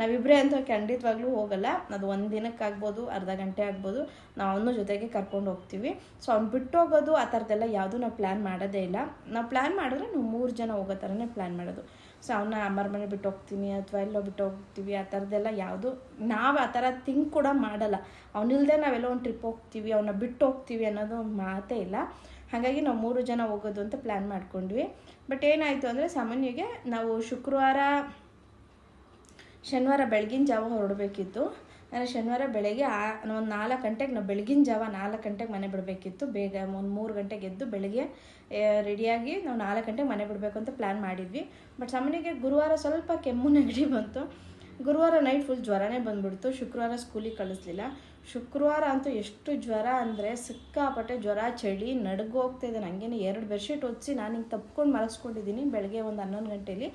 S2: ನಾವಿಬ್ಬರೇ ಅಂತ ಖಂಡಿತವಾಗ್ಲೂ ಹೋಗಲ್ಲ. ಅದು ಒಂದು ದಿನಕ್ಕೆ ಆಗ್ಬೋದು ಅರ್ಧ ಗಂಟೆ ಆಗ್ಬೋದು, ನಾವು ಅವನ ಜೊತೆಗೆ ಕರ್ಕೊಂಡು ಹೋಗ್ತೀವಿ. ಸೊ ಅವ್ನು ಬಿಟ್ಟು ಹೋಗೋದು, ಆ ಥರದ್ದೆಲ್ಲ ಯಾವುದೂ ನಾವು ಪ್ಲ್ಯಾನ್ ಮಾಡೋದೇ ಇಲ್ಲ. ನಾವು ಪ್ಲ್ಯಾನ್ ಮಾಡಿದ್ರೆ ನಾವು ಮೂರು ಜನ ಹೋಗೋ ಥರನೇ ಪ್ಲ್ಯಾನ್ ಮಾಡೋದು. ಸೊ ಅವನ್ನ ಅಮ್ಮರ ಮನೆ ಬಿಟ್ಟು ಹೋಗ್ತೀನಿ, ಅಥವಾ ಎಲ್ಲೋ ಬಿಟ್ಟು ಹೋಗ್ತೀವಿ, ಆ ಥರದ್ದೆಲ್ಲ ಯಾವುದು, ನಾವು ಆ ಥರ ಥಿಂಕ್ ಕೂಡ ಮಾಡಲ್ಲ. ಅವನಿಲ್ಲದೆ ನಾವೆಲ್ಲೋ ಒಂದು ಟ್ರಿಪ್ ಹೋಗ್ತೀವಿ ಅವನ್ನ ಬಿಟ್ಟು ಹೋಗ್ತೀವಿ ಅನ್ನೋದು ಮಾತೇ ಇಲ್ಲ. ಹಾಗಾಗಿ ನಾವು ಮೂರು ಜನ ಹೋಗೋದು ಅಂತ ಪ್ಲ್ಯಾನ್ ಮಾಡ್ಕೊಂಡ್ವಿ. ಬಟ್ ಏನಾಯಿತು ಅಂದರೆ ಸಾಮಾನ್ಯಗೆ ನಾವು ಶುಕ್ರವಾರ, ಶನಿವಾರ ಬೆಳಗಿನ ಜಾವ ಹೊರಡಬೇಕಿತ್ತು. ಅಂದರೆ ಶನಿವಾರ ಬೆಳಗ್ಗೆ ಒಂದು ನಾಲ್ಕು ಗಂಟೆಗೆ ನಾವು ಬೆಳಗಿನ ಜಾವ ನಾಲ್ಕು ಗಂಟೆಗೆ ಮನೆ ಬಿಡಬೇಕಿತ್ತು. ಬೇಗ ಒಂದು ಮೂರು ಗಂಟೆಗೆ ಎದ್ದು ಬೆಳಗ್ಗೆ ರೆಡಿಯಾಗಿ ನಾವು ನಾಲ್ಕು ಗಂಟೆಗೆ ಮನೆ ಬಿಡಬೇಕು ಅಂತ ಪ್ಲ್ಯಾನ್ ಮಾಡಿದ್ವಿ. ಬಟ್ ಸಾಮಾನ್ಯಗೆ ಗುರುವಾರ ಸ್ವಲ್ಪ ಕೆಮ್ಮು ನೆಗಡಿ ಬಂತು. ಗುರುವಾರ ನೈಟ್ ಫುಲ್ ಜ್ವರನೇ ಬಂದ್ಬಿಡ್ತು. ಶುಕ್ರವಾರ ಸ್ಕೂಲಿಗೆ ಕಳಿಸ್ಲಿಲ್ಲ. ಶುಕ್ರವಾರ ಅಂತೂ ಎಷ್ಟು ಜ್ವರ ಅಂದರೆ ಸಿಕ್ಕಾಪಟ್ಟೆ ಜ್ವರ, ಚಳಿ ನಡುಗು ಹೋಗ್ತಾಯಿದೆ ನನಗೇನೆ ಎರಡು ಬೆಡ್ಶೀಟ್ ಹೊದಿಸಿ ನಾನು ಹಿಂಗೆ ತಪ್ಕೊಂಡು ಮಲಗಿಸ್ಕೊಂಡಿದ್ದೀನಿ ಬೆಳಗ್ಗೆ ಒಂದು ಹನ್ನೊಂದು ಗಂಟೆಯಲ್ಲಿ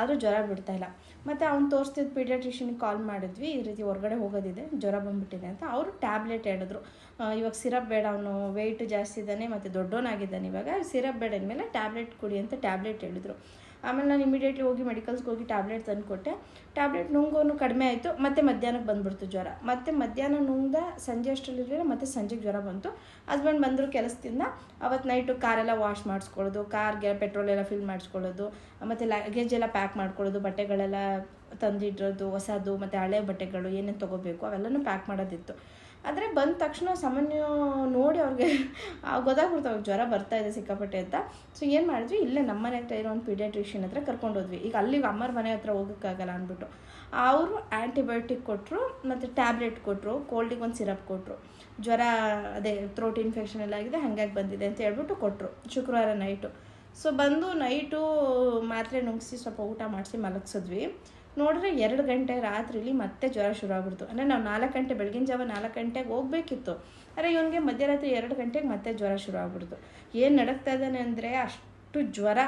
S2: ಆದರೂ ಜ್ವರ ಬಿಡ್ತಾ ಇಲ್ಲ. ಮತ್ತು ಅವ್ನು ತೋರಿಸ್ತಿದ್ದು ಪೀಡಿಯಾಟ್ರಿಷಿನಿಗೆ ಕಾಲ್ ಮಾಡಿದ್ವಿ. ಈ ರೀತಿ ಹೊರಗಡೆ ಹೋಗೋದಿದೆ. ಜ್ವರ ಬಂದ್ಬಿಟ್ಟಿದೆ ಅಂತ ಅವರು ಟ್ಯಾಬ್ಲೆಟ್ ಹೇಳಿದ್ರು. ಇವಾಗ ಸಿರಪ್ ಬೇಡ, ಅವನು ವೆಯ್ಟ್ ಜಾಸ್ತಿ ಇದ್ದಾನೆ, ಮತ್ತು ದೊಡ್ಡವನಾಗಿದ್ದಾನೆ. ಇವಾಗ ಸಿರಪ್ ಬೇಡ ಅಂದಮೇಲೆ ಟ್ಯಾಬ್ಲೆಟ್ ಕುಡಿ ಅಂತ ಟ್ಯಾಬ್ಲೆಟ್ ಹೇಳಿದ್ರು. ಆಮೇಲೆ ನಾನು ಇಮಿಡಿಯೇಟ್ಲಿ ಹೋಗಿ ಮೆಡಿಕಲ್ಸ್ಗೆ ಹೋಗಿ ಟ್ಯಾಬ್ಲೆಟ್ ತಂದುಕೊಟ್ಟೆ. ಟ್ಯಾಬ್ಲೆಟ್ ನುಂಗೋನು ಕಡಿಮೆ ಆಯಿತು, ಮತ್ತೆ ಮಧ್ಯಾಹ್ನಕ್ಕೆ ಬಂದ್ಬಿಡ್ತು ಜ್ವರ. ಮತ್ತೆ ಮಧ್ಯಾಹ್ನ ನುಂಗ್ದ ಸಂಜೆ ಅಷ್ಟರಲ್ಲಿರಲಿಲ್ಲ ಮತ್ತೆ ಸಂಜೆಗೆ ಜ್ವರ ಬಂತು. ಹಸ್ಬೆಂಡ್ ಬಂದರು ಕೆಲಸದಿಂದ ಅವತ್ತು ನೈಟು ಕಾರೆಲ್ಲ ವಾಶ್ ಮಾಡಿಸ್ಕೊಳ್ಳೋದು ಕಾರ್ಗೆ ಪೆಟ್ರೋಲ್ ಎಲ್ಲ ಫಿಲ್ ಮಾಡಿಸ್ಕೊಳ್ಳೋದು ಮತ್ತು ಲಗೇಜ್ ಎಲ್ಲ ಪ್ಯಾಕ್ ಮಾಡ್ಕೊಳ್ಳೋದು ಬಟ್ಟೆಗಳೆಲ್ಲ ತಂದಿಟ್ಟಿರೋದು ಹೊಸದು, ಮತ್ತು ಹಳೆ ಬಟ್ಟೆಗಳು ಏನೇನು ತೊಗೋಬೇಕು ಅವೆಲ್ಲನೂ ಪ್ಯಾಕ್ ಮಾಡೋದಿತ್ತು. ಆದರೆ ಬಂದ ತಕ್ಷಣ ಸಾಮಾನ್ಯ ನೋಡಿ ಅವ್ರಿಗೆ ಗೊತ್ತಾಗ್ಬಿಡ್ತು, ಅವ್ರಿಗೆ ಜ್ವರ ಬರ್ತಾ ಇದೆ ಸಿಕ್ಕಾಪಟ್ಟೆ ಅಂತ. ಸೊ ಏನು ಮಾಡಿದ್ವಿ? ಇಲ್ಲೇ ನಮ್ಮ ಮನೆ ಹತ್ರ ಇರೋ ಒಂದು ಪೀಡಿಯಾಟ್ರಿಷಿಯನ್ ಹತ್ರ ಕರ್ಕೊಂಡು ಹೋದ್ವಿ. ಈಗ ಅಲ್ಲಿಗೆ ಅಮ್ಮರ ಮನೆ ಹತ್ರ ಹೋಗೋಕ್ಕಾಗಲ್ಲ ಅಂದ್ಬಿಟ್ಟು. ಅವರು ಆ್ಯಂಟಿಬಯೋಟಿಕ್ ಕೊಟ್ಟರು ಮತ್ತು ಟ್ಯಾಬ್ಲೆಟ್ ಕೊಟ್ಟರು ಕೋಲ್ಡಿಗೆ ಒಂದು ಸಿರಪ್ ಕೊಟ್ಟರು ಜ್ವರ, ಅದೇ ಥ್ರೋಟ್ ಇನ್ಫೆಕ್ಷನ್ ಎಲ್ಲ ಆಗಿದೆ, ಹಾಗಾಗಿ ಬಂದಿದೆ ಅಂತ ಹೇಳ್ಬಿಟ್ಟು ಕೊಟ್ಟರು ಶುಕ್ರವಾರ ನೈಟು ಸೊ ಬಂದು ನೈಟು ಮಾತ್ರೆ ನುಗ್ಸಿ ಸ್ವಲ್ಪ ಊಟ ಮಾಡಿಸಿ ಮಲಗಿಸಿದ್ವಿ. ನೋಡಿದ್ರೆ ಎರಡು ಗಂಟೆ ರಾತ್ರಿಲಿ ಮತ್ತೆ ಜ್ವರ ಶುರು ಆಗ್ಬಿಡ್ತು. ಅಂದರೆ ನಾವು ನಾಲ್ಕು ಗಂಟೆ, ಬೆಳಗಿನ ಜಾವ ನಾಲ್ಕು ಗಂಟೆಗೆ ಹೋಗ್ಬೇಕಿತ್ತು. ಆದರೆ ಇವನಿಗೆ ಮಧ್ಯರಾತ್ರಿ ಎರಡು ಗಂಟೆಗೆ ಮತ್ತೆ ಜ್ವರ ಶುರು ಆಗ್ಬಿಡ್ತು. ಏನು ನಡಕ್ತಾ ಇದ್ದಾನೆ ಅಂದರೆ ಅಷ್ಟು ಜ್ವರ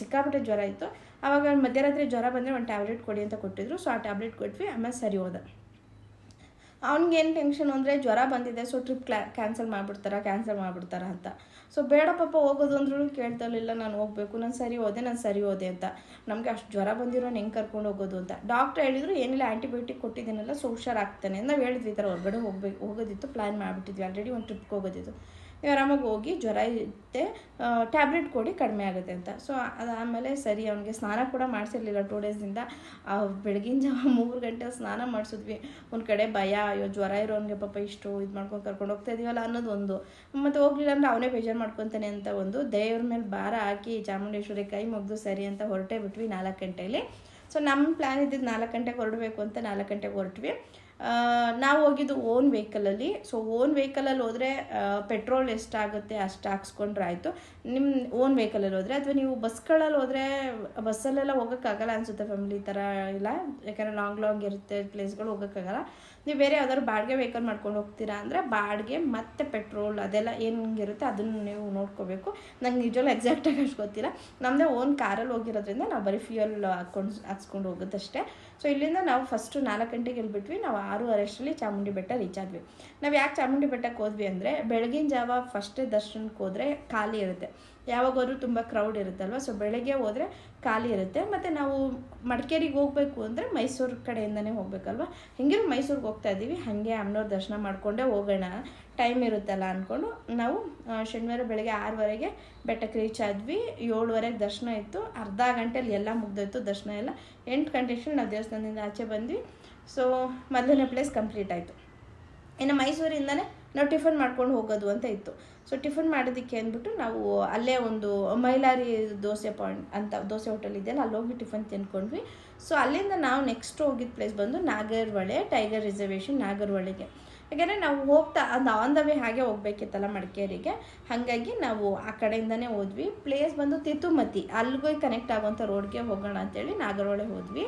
S2: ಸಿಕ್ಕಾಪಟ್ಟೆ ಜ್ವರ ಇತ್ತು. ಆವಾಗ ಮಧ್ಯರಾತ್ರಿ ಜ್ವರ ಬಂದರೆ ಒಂದು ಟ್ಯಾಬ್ಲೆಟ್ ಕೊಡಿ ಅಂತ ಕೊಟ್ಟಿದ್ರು. ಸೊ ಆ ಟ್ಯಾಬ್ಲೆಟ್ ಕೊಟ್ವಿ, ಆಮೇಲೆ ಸರಿ ಹೋದ. ಅವ್ನಿಗೇನು ಟೆನ್ಷನ್ ಅಂದರೆ ಜ್ವರ ಬಂದಿದೆ ಸೊ ಟ್ರಿಪ್ ಕ್ಲಾ ಕ್ಯಾನ್ಸಲ್ ಮಾಡಿಬಿಡ್ತಾರ ಕ್ಯಾನ್ಸಲ್ ಮಾಡಿಬಿಡ್ತಾರ ಅಂತ. ಸೊ ಬೇಡ ಪಾಪ ಹೋಗೋದು ಅಂದ್ರೂ ಕೇಳ್ತಲಿಲ್ಲ ನಾನು ಹೋಗಬೇಕು, ನಾನು ಸರಿ ಹೋದೆ, ನಾನು ಸರಿ ಹೋದೆ ಅಂತ. ನಮಗೆ ಅಷ್ಟು ಜ್ವರ ಬಂದಿರೋ ಹೆಂಗೆ ಕರ್ಕೊಂಡು ಹೋಗೋದು ಅಂತ. ಡಾಕ್ಟ್ರ್ ಹೇಳಿದ್ರು, ಏನಿಲ್ಲ ಆ್ಯಂಟಿಬಯೋಟಿಕ್ ಕೊಟ್ಟಿದ್ದೀನಲ್ಲ ಸೊ ಹುಷಾರಾಗ್ತಾನೆ ನಾವು ಹೇಳಿದ್ವಿ ಈ ಥರ ಹೊರಗಡೆ ಹೋಗ್ಬೇಕು ಹೋಗೋದಿತ್ತು ಪ್ಲ್ಯಾನ್ ಮಾಡಿಬಿಟ್ಟಿದ್ವಿ. ಆಲ್ರೆಡಿ ಒಂದು ಟ್ರಿಪ್ಗೆ ಹೋಗೋದಿತ್ತು. ಆರಾಮಾಗಿ ಹೋಗಿ ಜ್ವರ ಇರುತ್ತೆ ಟ್ಯಾಬ್ಲೆಟ್ ಕೊಡಿ ಕಡಿಮೆ ಆಗುತ್ತೆ ಅಂತ. ಸೊ ಅದಾದಮೇಲೆ ಸರಿ, ಅವನಿಗೆ ಸ್ನಾನ ಕೂಡ ಮಾಡಿಸಿರ್ಲಿಲ್ಲ ಟೂ ಡೇಸಿಂದ ಬೆಳಗಿನ ಜಾವ ಮೂರು ಗಂಟೆ ಸ್ನಾನ ಮಾಡಿಸಿದ್ವಿ. ಒಂದು ಕಡೆ ಭಯ, ಅಯ್ಯೋ, ಜ್ವರ ಇರೋನಿಗೆ ಪಾಪ ಇಷ್ಟು ಇದು ಮಾಡ್ಕೊಂಡು ಕರ್ಕೊಂಡು ಹೋಗ್ತಾ ಇದೀವಲ್ಲ ಅನ್ನೋದು ಒಂದು. ಮತ್ತು ಹೋಗ್ಲಿಲ್ಲ ಅಂದರೆ ಅವನೇ ಬೇಜಾರು ಮಾಡ್ಕೊತಾನೆ ಅಂತ ಒಂದು. ದೇವ್ರ ಮೇಲೆ ಭಾರ ಹಾಕಿ ಚಾಮುಂಡೇಶ್ವರಿ ಕೈ ಮುಗ್ದು ಸರಿ ಅಂತ ಹೊರಟೇ ಬಿಟ್ವಿ ನಾಲ್ಕು ಗಂಟೆಯಲ್ಲಿ ಸೊ ನಮ್ಮ ಪ್ಲ್ಯಾನ್ ಇದ್ದಿದ್ದು ನಾಲ್ಕು ಗಂಟೆಗೆ ಹೊರಡಬೇಕು ಅಂತ ನಾಲ್ಕು ಗಂಟೆಗೆ ಹೊರಟ್ವಿ. ನಾವು ಹೋಗಿದ್ದು ಓನ್ ವೆಹಿಕಲಲ್ಲಿ ಸೊ ಓನ್ ವೆಹಿಕಲಲ್ಲಿ ಹೋದರೆ ಪೆಟ್ರೋಲ್ ಎಷ್ಟಾಗುತ್ತೆ ಅಷ್ಟು ಹಾಕ್ಸ್ಕೊಂಡ್ರೆ ಆಯಿತು ನಿಮ್ಮ ಓನ್ ವೆಹಿಕಲಲ್ಲಿ ಹೋದರೆ ಅಥವಾ ನೀವು ಬಸ್ಗಳಲ್ಲಿ ಹೋದರೆ, ಬಸ್ಸಲ್ಲೆಲ್ಲ ಹೋಗೋಕ್ಕಾಗಲ್ಲ ಅನಿಸುತ್ತೆ ಫ್ಯಾಮಿಲಿ ಥರ ಇಲ್ಲ. ಯಾಕಂದರೆ ಲಾಂಗ್ ಲಾಂಗ್ ಇರುತ್ತೆ ಪ್ಲೇಸ್ಗಳು ಹೋಗೋಕ್ಕಾಗಲ್ಲ. ನೀವು ಬೇರೆ ಯಾವ್ದಾದ್ರು ಬಾಡಿಗೆ ವೆಹಿಕಲ್ ಮಾಡ್ಕೊಂಡು ಹೋಗ್ತೀರಾ ಅಂದರೆ ಬಾಡಿಗೆ ಮತ್ತು ಪೆಟ್ರೋಲ್ ಅದೆಲ್ಲ ಹೆಂಗಿರುತ್ತೆ ಅದನ್ನು ನೀವು ನೋಡ್ಕೋಬೇಕು. ನಂಗೆ ನಿಜವಲ್ಲ ಎಕ್ಸಾಕ್ಟಾಗಿ ಅಷ್ಟು ಗೊತ್ತಿಲ್ಲ. ನಮ್ಮದೇ ಓನ್ ಕಾರಲ್ಲಿ ಹೋಗಿರೋದ್ರಿಂದ ನಾವು ಬರೀ ಫ್ಯೂಯಲ್ ಹಾಕ್ಕೊಂಡು ಹಾಕ್ಸ್ಕೊಂಡು ಹೋಗುತ್ತಷ್ಟೇ ಸೊ ಇಲ್ಲಿಂದ ನಾವು ಫಸ್ಟು ನಾಲ್ಕು ಗಂಟೆಗೆ ಇಲ್ಬಿಟ್ವಿ ನಾವು ಆರೂವರೆ ಅಷ್ಟರಲ್ಲಿ ಚಾಮುಂಡಿ ಬೆಟ್ಟ ರೀಚ್ ಆದ್ವಿ. ನಾವು ಯಾಕೆ ಚಾಮುಂಡಿ ಬೆಟ್ಟಕ್ಕೆ ಹೋದ್ವಿ ಅಂದರೆ ಬೆಳಗಿನ ಜಾವ ಫಸ್ಟೇ ದರ್ಶನಕ್ಕೆ ಹೋದರೆ ಖಾಲಿ ಇರುತ್ತೆ. ಯಾವಾಗಾದ್ರೂ ತುಂಬ ಕ್ರೌಡ್ ಇರುತ್ತಲ್ವ? ಸೊ ಬೆಳಗ್ಗೆ ಹೋದರೆ ಖಾಲಿ ಇರುತ್ತೆ. ಮತ್ತು ನಾವು ಮಡಿಕೇರಿಗೆ ಹೋಗಬೇಕು ಅಂದರೆ ಮೈಸೂರು ಕಡೆಯಿಂದನೇ ಹೋಗ್ಬೇಕಲ್ವ? ಹಿಂಗಿರೋ ಮೈಸೂರಿಗೆ ಹೋಗ್ತಾ ಇದ್ದೀವಿ. ಹಾಗೆ ಅಮ್ಮನವ್ರ ದರ್ಶನ ಮಾಡಿಕೊಂಡೇ ಹೋಗೋಣ. ಟೈಮ್ ಇರುತ್ತಲ್ಲ ಅಂದ್ಕೊಂಡು ನಾವು ಶನಿವಾರ ಬೆಳಗ್ಗೆ ಆರೂವರೆಗೆ ಬೆಟ್ಟಕ್ಕೆ ರೀಚ್ ಆದ್ವಿ. ಏಳುವರೆಗೆ ದರ್ಶನ ಇತ್ತು. ಅರ್ಧ ಗಂಟೆಲಿ ಎಲ್ಲ ಮುಗ್ದೋಯ್ತು ದರ್ಶನ ಎಲ್ಲ. ಎಂಟು ಗಂಟೆ ಅಷ್ಟರಲ್ಲಿ ನಾವು ದೇವಸ್ಥಾನದಿಂದ ಆಚೆ ಬಂದ್ವಿ. ಸೊ ಮೊದಲನೇ ಪ್ಲೇಸ್ ಕಂಪ್ಲೀಟ್ ಆಯಿತು. ಇನ್ನು ಮೈಸೂರಿಂದನೇ ನಾವು ಟಿಫನ್ ಮಾಡ್ಕೊಂಡು ಹೋಗೋದು ಅಂತ ಇತ್ತು. ಸೊ ಟಿಫನ್ ಮಾಡೋದಕ್ಕೆ ಅಂದ್ಬಿಟ್ಟು ನಾವು ಅಲ್ಲೇ ಒಂದು ಮೈಲಾರಿ ದೋಸೆ ಪಾಯಿಂಟ್ ಅಂತ ದೋಸೆ ಹೋಟೆಲ್ ಇದೆಯಲ್ಲ ಅಲ್ಲಿ ಹೋಗಿ ಟಿಫನ್ ತಿನ್ಕೊಂಡ್ವಿ ಸೊ ಅಲ್ಲಿಂದ ನಾವು ನೆಕ್ಸ್ಟ್ ಹೋಗಿದ್ದ ಪ್ಲೇಸ್ ಬಂದು ನಾಗರಹೊಳೆ ಟೈಗರ್ ರಿಸರ್ವೇಷನ್ ನಾಗರಹೊಳೆಗೆ. ಯಾಕೆಂದರೆ ನಾವು ಹೋಗ್ತಾ, ಅದು ಆನ್ ದ ವೇ ಹಾಗೆ ಹೋಗ್ಬೇಕಿತ್ತಲ್ಲ ಮಡಿಕೇರಿಗೆ. ಹಾಗಾಗಿ ನಾವು ಆ ಕಡೆಯಿಂದನೇ ಹೋದ್ವಿ. ಪ್ಲೇಸ್ ಬಂದು ತಿತುಮತಿ ಅಲ್ಲಿಗೂ ಕನೆಕ್ಟ್ ಆಗುವಂಥ ರೋಡ್ಗೆ ಹೋಗೋಣ ಅಂತೇಳಿ ನಾಗರಹೊಳೆ ಹೋದ್ವಿ.